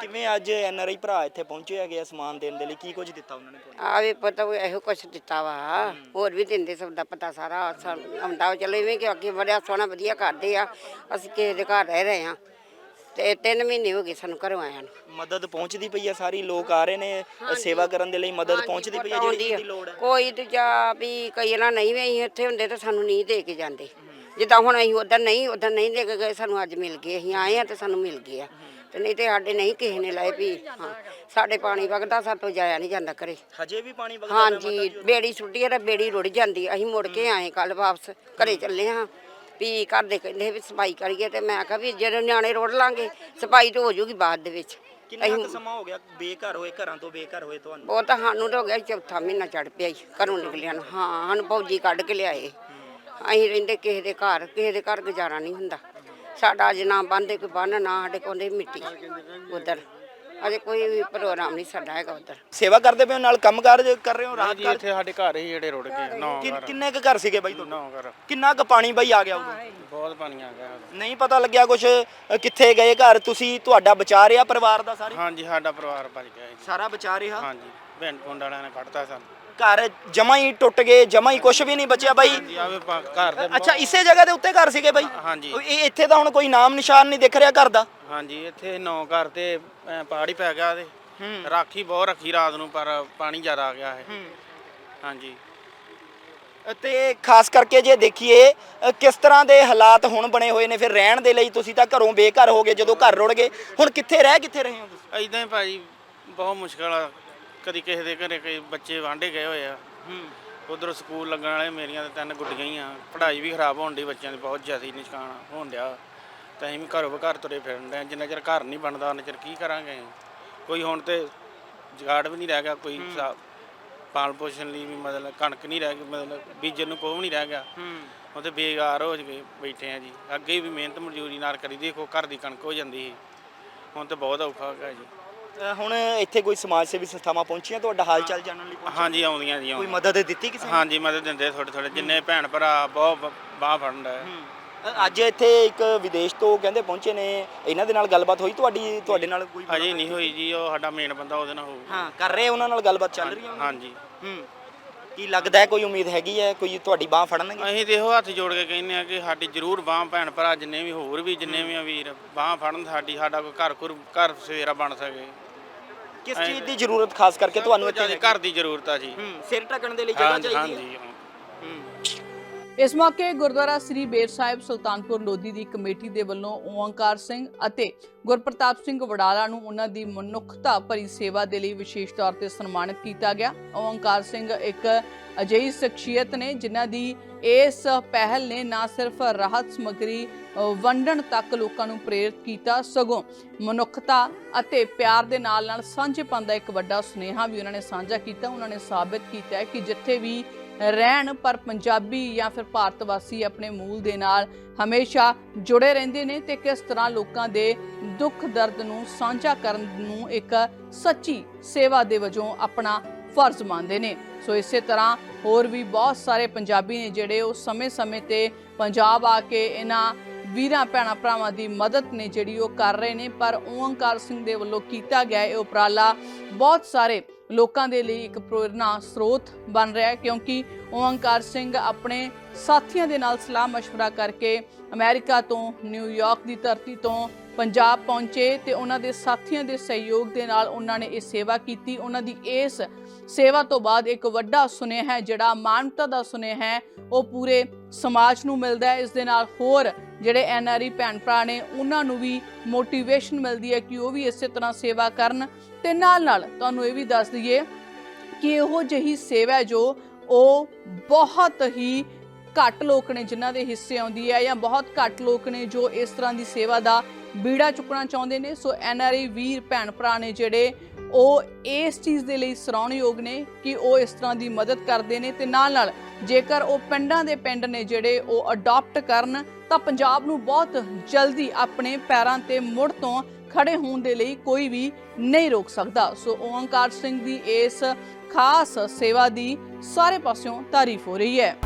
ਕਿਵੇਂ ਅੱਜ ਐਨ ਆਰ ਆਈ ਭਰਾ ਇੱਥੇ ਪਹੁੰਚੇ ਹੈਗੇ ਆ ਸਮਾਨ ਦੇਣ ਦੇ ਲਈ? ਕੀ ਕੁਝ ਦਿੱਤਾ ਉਹਨਾਂ ਨੇ ਤੁਹਾਨੂੰ ਆ ਵੀ ਪਤਾ ਵੀ ਇਹੋ ਕੁਛ ਦਿੱਤਾ ਵਾ। ਹੋਰ ਵੀ ਦਿੰਦੇ ਸਭ ਦਾ ਪਤਾ ਸਾਰਾ। ਆਉਂਦਾ ਵਾ। ਚਲੋ ਇਵੇਂ ਕਿ ਅੱਗੇ ਬੜਿਆ ਸੋਹਣਾ ਵਧੀਆ ਕਰਦੇ ਆ। ਅਸੀਂ ਕਿਸੇ ਦੇ ਘਰ ਰਹਿ ਰਹੇ ਆ ਤੇ ਤਿੰਨ ਮਹੀਨੇ ਹੋ ਗਏ ਸਾਨੂੰ ਘਰੋਂ ਆਇਆਂ ਨੂੰ। ਮਦਦ ਪਹੁੰਚਦੀ ਪਈ ਆ ਸਾਰੀ ਲੋਕ ਆ ਰਹੇ ਨੇ। ਅ, ਸੇਵਾ ਕਰਨ ਦੇ ਲਈ ਮਦਦ ਪਹੁੰਚਦੀ ਪਈ ਆ ਜਿਹੜੀ। ਦੀ ਲੋੜ ਹੈ। ਕੋਈ ਦੂਜਾ ਵੀ ਕਈ ਨਾ ਨਹੀਂ ਵੀ ਅਸੀਂ ਇੱਥੇ ਹੁੰਦੇ ਤਾਂ ਸਾਨੂੰ ਨਹੀਂ ਦੇ ਕੇ ਜਾਂਦੇ। ਜਿੱਦਾਂ ਹੁਣ ਅਸੀਂ ਉਧਰ ਨਹੀਂ ਉਧਰ ਨਹੀਂ ਦੇ ਕੇ ਗਏ ਸਾਨੂੰ ਅੱਜ ਮਿਲ ਗਏ ਅਸੀਂ ਆਏ ਆ ਤੇ ਸਾਨੂੰ ਮਿਲ ਗਏ ਆ। ਤੇ ਨਹੀਂ ਤੇ ਸਾਡੇ ਨਹੀਂ ਕਿਸੇ ਨੇ ਲਾਏ ਵੀ ਹਾਂ ਸਾਡੇ ਪਾਣੀ ਵਗਦਾ ਸਾਤੋਂ ਜਾਇਆ ਨਹੀਂ ਜਾਂਦਾ ਘਰੇ। ਹਜੇ ਵੀ ਪਾਣੀ ਵਗਦਾ ਮਾਤਾ ਹਾਂਜੀ ਜੀ? ਬੇੜੀ ਸੁੱਟੀ ਹੈ ਤਾਂ ਬੇੜੀ ਰੁੜ ਜਾਂਦੀ ਅਸੀਂ ਮੁੜ ਕੇ ਆਏ ਕੱਲ ਵਾਪਸ ਘਰੇ ਚੱਲੇ ਹਾਂ। ਵੀ ਘਰ ਦੇ ਕਹਿੰਦੇ ਵੀ ਸਫ਼ਾਈ ਕਰੀਏ ਤੇ ਮੈਂ ਕਿਹਾ ਵੀ ਜਦੋਂ ਨਿਆਣੇ ਰੋੜ ਲਾਂਗੇ ਸਫ਼ਾਈ ਤਾਂ ਹੋ ਜੂਗੀ ਬਾਅਦ ਦੇ ਵਿੱਚ। ਕਿੰਨਾ ਕੁ ਸਮਾਂ ਹੋ ਗਿਆ ਬੇਘਰ ਹੋਏ ਘਰਾਂ ਤੋਂ ਬੇਘਰ ਹੋਏ ਤੁਹਾਨੂੰ? ਉਹ ਤਾਂ ਸਾਨੂੰ ਤਾਂ ਹੋ ਗਿਆ ਚੌਥਾ ਮਹੀਨਾ ਚੜ ਪਿਆ ਜੀ ਘਰੋਂ ਨਿਕਲਿਆ ਨੂੰ। ਹਾਂ ਸਾਨੂੰ ਫੌਜੀ ਕੱਢ ਕੇ ਲਿਆਏ। ਅਸੀਂ ਰਹਿੰਦੇ ਕਿਸੇ ਦੇ ਘਰ ਕਿਸੇ ਦੇ ਘਰ ਗੁਜ਼ਾਰਾ ਨਹੀਂ ਹੁੰਦਾ। ਸਾਡਾ ਅੱਜ ਨਾ ਬੰਦੇ ਕੋਈ ਬੰਨ ਨਾ ਸਾਡੇ ਕੋਲ ਮਿੱਟੀ ਉਧਰ। ਅਜੇ ਕੋਈ ਵੀ ਪ੍ਰੋਗਰਾਮ ਨਹੀਂ ਸਾਡਾ ਹੈਗਾ ਉਧਰ। ਸੇਵਾ ਕਰਦੇ ਪਏ ਹੋ ਨਾਲ ਕੰਮਕਾਰ ਕਰ ਰਹੇ ਹੋ ਰਾਤ ਹਾਂਜੀ ਇੱਥੇ ਸਾਡੇ ਘਰ ਹੀ ਜਿਹੜੇ ਰੁੜ ਗਏ ਨੌ ਕਿੰਨ- ਘਰ। ਕਿੰਨੇ ਕੁ ਘਰ ਸੀਗੇ ਬਾਈ ਤੁਹਾਡੇ? ਨੌ ਘਰ। ਕਿੰਨਾ ਕੁ ਪਾਣੀ ਬਾਈ ਆ ਗਿਆ ਉਦੋਂ? ਬਹੁਤ ਪਾਣੀ ਆ ਗਿਆ ਨਹੀਂ ਪਤਾ ਲੱਗਿਆ ਕੁਝ ਕਿੱਥੇ ਗਏ ਘਰ? ਤੁਸੀਂ ਤੁਹਾਡਾ ਬਚਾ ਰਿਹਾ ਪਰਿਵਾਰ ਦਾ ਸਾਰੇ? ਹਾਂਜੀ ਸਾਡਾ ਪਰਿਵਾਰ ਭੱਜ ਗਿਆ ਜੀ। ਸਾਰਾ ਬਚਾ ਰਿਹਾ? ਹਾਂਜੀ ਪਿੰਡ ਪੁੰਡ ਵਾਲਿਆਂ ਨੇ ਕੱਢਤਾ ਸਾਨੂੰ। ਘਰ ਜਮਾ ਹੀ ਟੁੱਟ ਗਏ ਜਮਾ ਹੀ ਕੁਝ ਵੀ ਨਹੀਂ ਬਚਿਆ ਬਾਈ। ਜੀ ਆਵੇ ਘਰ ਦੇ ਅੱਛਾ ਇਸੇ ਜਗ੍ਹਾ ਦੇ ਉੱਤੇ ਘਰ ਸੀਗੇ ਬਾਈ? ਹਾਂਜੀ। ਇਹ ਇੱਥੇ ਤਾਂ ਹੁਣ ਕੋਈ ਨਾਮ ਨਿਸ਼ਾਨ ਨਹੀਂ ਦਿਖ ਰਿਹਾ ਘਰ ਦਾ? ਹਾਂਜੀ ਇੱਥੇ ਨੌ ਘਰ ਤੇ ਪਹਾੜ ਹੀ ਪੈ ਗਿਆ ਤੇ ਰਾਖੀ ਬਹੁਤ ਰੱਖੀ ਰਾਤ ਨੂੰ ਪਰ ਪਾਣੀ ਜ਼ਿਆਦਾ ਆ ਗਿਆ ਹੈ। ਹਾਂਜੀ। ਤੇ ਖਾਸ ਕਰਕੇ ਜੇ ਦੇਖੀਏ ਅ, ਕਿਸ ਤਰ੍ਹਾਂ ਦੇ ਹਾਲਾਤ ਹੁਣ ਬਣੇ ਹੋਏ ਨੇ ਫਿਰ ਰਹਿਣ ਦੇ ਲਈ ਤੁਸੀਂ ਤਾਂ ਘਰੋਂ ਬੇਘਰ ਹੋ ਗਏ ਜਦੋਂ ਘਰ ਰੁੜ ਗਏ। ਹੁਣ ਕਿੱਥੇ ਰਹਿ ਕਿੱਥੇ ਰਹੇ ਹੋ ਤੁਸੀਂ? ਐਦਾਂ ਹੀ ਭਾਜੀ ਬਹੁਤ ਮੁਸ਼ਕਲ ਆ। ਕਦੀ ਕਿਸੇ ਦੇ ਘਰੇ ਕਈ ਬੱਚੇ ਵਾਂਡੇ ਗਏ ਹੋਏ ਆ। ਉਧਰ ਸਕੂਲ ਲੱਗਣ ਵਾਲੇ ਮੇਰੀਆਂ ਤੇ ਤਿੰਨ ਗੁੱਡੀਆਂ ਹੀ ਆ। ਪੜ੍ਹਾਈ ਵੀ ਖਰਾਬ ਹੋਣ ਦੀ ਬੱਚਿਆਂ ਦੀ ਬਹੁਤ ਜ਼ਿਆਦਾ ਨਿਸ਼ਕਾਨ ਹੋਣ ਡਿਆ। ਤਾਂ ਅਸੀਂ ਵੀ ਘਰੋਂ ਘਰ ਤੁਰੇ ਫਿਰਨ ਡਏ ਜਿੰਨਾ ਚਿਰ ਘਰ ਨਹੀਂ ਬਣਦਾ ਉਹਨਾਂ ਚਿਰ ਕੀ ਕਰਾਂਗੇ ਕੋਈ ਹੁਣ ਤੇ ਜਗਾੜ ਵੀ ਨਹੀਂ ਰਹਿ ਗਿਆ ਕੋਈ ਸਾ- ਪਾਲ ਪੋਸ਼ਣ ਲਈ ਵੀ ਮਤਲਬ ਕਣਕ ਨਹੀਂ ਰਹਿ ਗਈ ਮਤਲਬ ਬੀਜਣ ਨੂੰ ਕੋਈ ਵੀ ਨਹੀਂ ਰਹਿ ਗਿਆ। ਉਹ ਤੇ ਬੇਕਾਰ ਹੋ ਗਏ ਬੈਠੇ ਆ ਜੀ। ਅੱਗੇ ਵੀ ਮਿਹਨਤ ਮਜ਼ਦੂਰੀ ਨਾਲ ਕਰੀ ਦੇਖੋ ਘਰ ਦੀ ਕਣਕ ਹੋ ਜਾਂਦੀ ਸੀ। ਹੁਣ ਤੇ ਬਹੁਤ ਔਖਾ ਹੋ ਗਿਆ ਜੀ। ਅ, ਹੁਣ ਇੱਥੇ ਕੋਈ ਸਮਾਜ ਸੇਵੀ ਸੰਸਥਾਵਾਂ ਪਹੁੰਚੀਆਂ? ਤੁਹਾਡਾ ਹਾਲ ਚਾਲ ਜਾਣਨ ਲਈ ਪਹੁੰਚੀਆਂ? ਹਾਂਜੀ ਆਉਂਦੀਆਂ ਜੀ ਕੋਈ ਆਉਂਦੀਆਂ। ਮਦਦ ਦਿੱਤੀ ਕਿਸੇ ਨੇ? ਹਾਂਜੀ ਮਦਦ ਦਿੰਦੇ ਥੋੜੇ ਥੋੜੇ ਜਿੰਨੇ ਭੈਣ ਭਰਾ ਬਹੁਤ ਬਾਹ ਫੜਨ ਦਾ ਅ, ਅੱਜ ਇੱਥੇ ਇੱਕ ਵਿਦੇਸ਼ ਤੋਂ ਕਹਿੰਦੇ ਪਹੁੰਚੇ ਨੇ। ਇਹਨਾਂ ਦੇ ਨਾਲ ਗੱਲਬਾਤ ਹੋਈ ਤੁਹਾਡੀ ਤੁਹਾਡੇ ਨਾਲ ਕੋਈ ਅਜੇ ਨਹੀਂ ਹੋਈ ਜੀ ਉਹ ਸਾਡਾ ਮੇਨ ਬੰਦਾ ਉਹਦੇ ਨਾਲ ਹੋਊ ਹਾਂ ਕਰ ਰਹੇ ਉਹਨਾਂ ਨਾਲ ਗੱਲਬਾਤ ਚੱਲ ਰਹੀ ਹੈ ਹਾਂਜੀ। ਹੂੰ। ਕੀ ਲੱਗਦਾ ਹੈ ਕੋਈ ਉਮੀਦ ਹੈਗੀ ਹੈ ਕੋਈ ਤੁਹਾਡੀ ਬਾਹ ਫੜਨਗੇ? ਅਸੀਂ ਤੇ ਇਹੋ ਹੱਥ ਜੋੜ ਕੇ ਕਹਿੰਦੇ ਆ ਕਿ ਸਾਡੀ ਜ਼ਰੂਰ ਬਾਹ ਭੈਣ ਭਰਾ ਜਿੰਨੇ ਵੀ ਹੋਰ ਵੀ ਜਿੰਨੇ ਵੀ ਆ ਵੀਰ ਬਾਹ ਫੜਨ ਸਾਡੀ ਸਾਡਾ ਕੋਈ ਘਰ ਘੁਰ ਘਰ ਸਵੇਰਾ ਬਣ ਸਕੇ। ਕਿਸ ਚੀਜ਼ ਦੀ ਜ਼ਰੂਰਤ ਖਾਸ ਕਰਕੇ ਤੁਹਾਨੂੰ ਇੱਥੇ ਜ਼ਿਆਦਾ ਘਰ ਦੀ ਜ਼ਰੂਰਤ ਆ ਜੀ। ਹੂੰ ਸਿਰ ਢੱਕਣ ਦੇ ਲਈ ਜਗ੍ਹਾ ਹਾਂਜੀ ਚਾਹੀਦੀ ਹੈ। ਹਾਂਜੀ ਇਸ ਮੌਕੇ ਗੁਰਦੁਆਰਾ ਸ੍ਰੀ ਬੇਰ ਸਾਹਿਬ ਸੁਲਤਾਨਪੁਰ ਲੋਧੀ ਦੀ ਕਮੇਟੀ ਦੇ ਵੱਲੋਂ ਓੰਕਾਰ ਸਿੰਘ ਅਤੇ ਗੁਰਪ੍ਰਤਾਪ ਸਿੰਘ ਵਡਾਲਾ ਨੂੰ ਉਹਨਾਂ ਦੀ ਮਨੁੱਖਤਾ ਭਰੀ ਸੇਵਾ ਦੇ ਲਈ ਵਿਸ਼ੇਸ਼ ਤੌਰ ਤੇ ਸਨਮਾਨਿਤ ਕੀਤਾ ਗਿਆ। ਓੰਕਾਰ ਸਿੰਘ ਇੱਕ ਅਜਿਹੀ ਸ਼ਖਸੀਅਤ ਨੇ ਜਿਨ੍ਹਾਂ ਦੀ ਇਸ ਪਹਿਲ ਨੇ ਨਾ ਸਿਰਫ ਰਾਹਤ ਸਮੱਗਰੀ ਵੰਡਣ ਤੱਕ ਲੋਕਾਂ ਨੂੰ ਪ੍ਰੇਰਿਤ ਕੀਤਾ ਸਗੋਂ ਮਨੁੱਖਤਾ ਅਤੇ ਪਿਆਰ ਦੇ ਨਾਲ ਨਾਲ ਸਾਂਝੇਪਨ ਦਾ ਇੱਕ ਵੱਡਾ ਸੁਨੇਹਾ ਵੀ ਉਹਨਾਂ ਨੇ ਸਾਂਝਾ ਕੀਤਾ, ਉਹਨਾਂ ਨੇ ਸਾਬਿਤ ਕੀਤਾ ਹੈ ਕਿ ਜਿੱਥੇ ਵੀ ਰਹਿਣ ਪਰ ਪੰਜਾਬੀ ਜਾਂ ਫਿਰ ਭਾਰਤ ਵਾਸੀ ਆਪਣੇ ਮੂਲ ਦੇ ਨਾਲ ਹਮੇਸ਼ਾ ਜੁੜੇ ਰਹਿੰਦੇ ਨੇ ਤੇ ਕਿਸ ਤਰ੍ਹਾਂ ਲੋਕਾਂ ਦੇ ਦੁੱਖ ਦਰਦ ਨੂੰ ਸਾਂਝਾ ਕਰਨ ਨੂੰ ਇੱਕ ਸੱਚੀ ਸੇਵਾ ਦੇ ਵਜੋਂ ਆਪਣਾ ਫਰਜ਼ ਮੰਨਦੇ ਨੇ। ਸੋ ਇਸੇ ਤਰ੍ਹਾਂ ਹੋਰ ਵੀ ਬਹੁਤ ਸਾਰੇ ਪੰਜਾਬੀ ਨੇ ਜਿਹੜੇ ਉਹ ਸਮੇਂ-ਸਮੇਂ ਤੇ ਪੰਜਾਬ ਆ ਕੇ ਇਹਨਾਂ ਵੀਰਾਂ ਭੈਣਾਂ ਭਰਾਵਾਂ ਦੀ ਮਦਦ ਨੇ ਜਿਹੜੀ ਉਹ ਕਰ ਰਹੇ ਨੇ ਪਰ ਓੰਕਾਰ ਸਿੰਘ ਦੇ ਵੱਲੋਂ ਕੀਤਾ ਗਿਆ ਇਹ ਉਪਰਾਲਾ ਬਹੁਤ ਸਾਰੇ ਲੋਕਾਂ ਦੇ ਲਈ ਇੱਕ ਪ੍ਰੇਰਨਾ ਸਰੋਤ ਬਣ ਰਿਹਾ ਹੈ ਕਿਉਂਕਿ ਓੰਕਾਰ ਸਿੰਘ ਆਪਣੇ ਸਾਥੀਆਂ ਦੇ ਨਾਲ ਸਲਾਹ مشورہ ਕਰਕੇ ਅਮਰੀਕਾ ਤੋਂ ਨਿਊਯਾਰਕ ਦੀ ਧਰਤੀ ਤੋਂ ਪੰਜਾਬ ਪਹੁੰਚੇ ਤੇ ਉਹਨਾਂ ਦੇ ਸਾਥੀਆਂ ਦੇ ਸਹਿਯੋਗ ਦੇ ਨਾਲ ਉਹਨਾਂ ਨੇ ਇਹ ਸੇਵਾ ਕੀਤੀ ਉਹਨਾਂ ਦੀ ਇਸ ਸੇਵਾ ਤੋਂ ਬਾਅਦ ਇੱਕ ਵੱਡਾ ਸੁਨੇਹਾ ਹੈ, ਜਿਹੜਾ ਮਾਨਵਤਾ ਦਾ ਸੁਨੇਹਾ ਹੈ, ਉਹ ਪੂਰੇ ਸਮਾਜ ਨੂੰ ਮਿਲਦਾ ਹੈ। ਇਸ ਦੇ ਨਾਲ ਹੋਰ ਜਿਹੜੇ ਐੱਨ ਆਰ ਆਈ ਭੈਣ ਭਰਾ ਨੇ, ਉਹਨਾਂ ਨੂੰ ਵੀ ਮੋਟੀਵੇਸ਼ਨ ਮਿਲਦੀ ਹੈ ਕਿ ਉਹ ਵੀ ਇਸੇ ਤਰ੍ਹਾਂ ਸੇਵਾ ਕਰਨ। ਤੇ ਨਾਲ ਨਾਲ ਤੁਹਾਨੂੰ ਇਹ ਵੀ ਦੱਸ ਦਈਏ ਕਿ ਇਹੋ ਜਿਹੀ ਸੇਵਾ ਜੋ ਉਹ ਬਹੁਤ ਹੀ ਘੱਟ ਲੋਕ ਨੇ ਜਿਨ੍ਹਾਂ ਦੇ ਹਿੱਸੇ ਆਉਂਦੀ ਹੈ ਜਾਂ ਬਹੁਤ ਘੱਟ ਲੋਕ ਨੇ ਜੋ ਇਸ ਤਰ੍ਹਾਂ ਦੀ ਸੇਵਾ ਦਾ ਬੀੜਾ ਚੁੱਕਣਾ ਚਾਹੁੰਦੇ ਨੇ। ਸੋ ਐਨ ਆਰ ਆਈ ਵੀਰ ਭੈਣ ਭਰਾ ਨੇ ਜਿਹੜੇ ਉਹ ਇਸ ਚੀਜ਼ ਦੇ ਲਈ ਸਰਾਉਣਯੋਗ ਨੇ ਕਿ ਉਹ ਇਸ ਤਰ੍ਹਾਂ ਦੀ ਮਦਦ ਕਰਦੇ ਨੇ ਤੇ ਨਾਲ ਨਾਲ ਜੇਕਰ ਉਹ ਪਿੰਡਾਂ ਦੇ ਪਿੰਡ ਨੇ ਜਿਹੜੇ ਉਹ ਅਡਾਪਟ ਕਰਨ, ਤਾਂ ਪੰਜਾਬ ਨੂੰ ਬਹੁਤ ਜਲਦੀ ਆਪਣੇ ਪੈਰਾਂ ਤੇ ਮੁੜ ਤੋਂ ਖੜੇ ਹੋਣ ਦੇ ਲਈ ਕੋਈ ਵੀ ਨਹੀਂ ਰੋਕ ਸਕਦਾ। ਸੋ ਓੰਕਾਰ ਸਿੰਘ ਦੀ ਇਸ ਖਾਸ ਸੇਵਾ ਦੀ ਸਾਰੇ ਪਾਸਿਓਂ ਤਾਰੀਫ ਹੋ ਰਹੀ ਹੈ।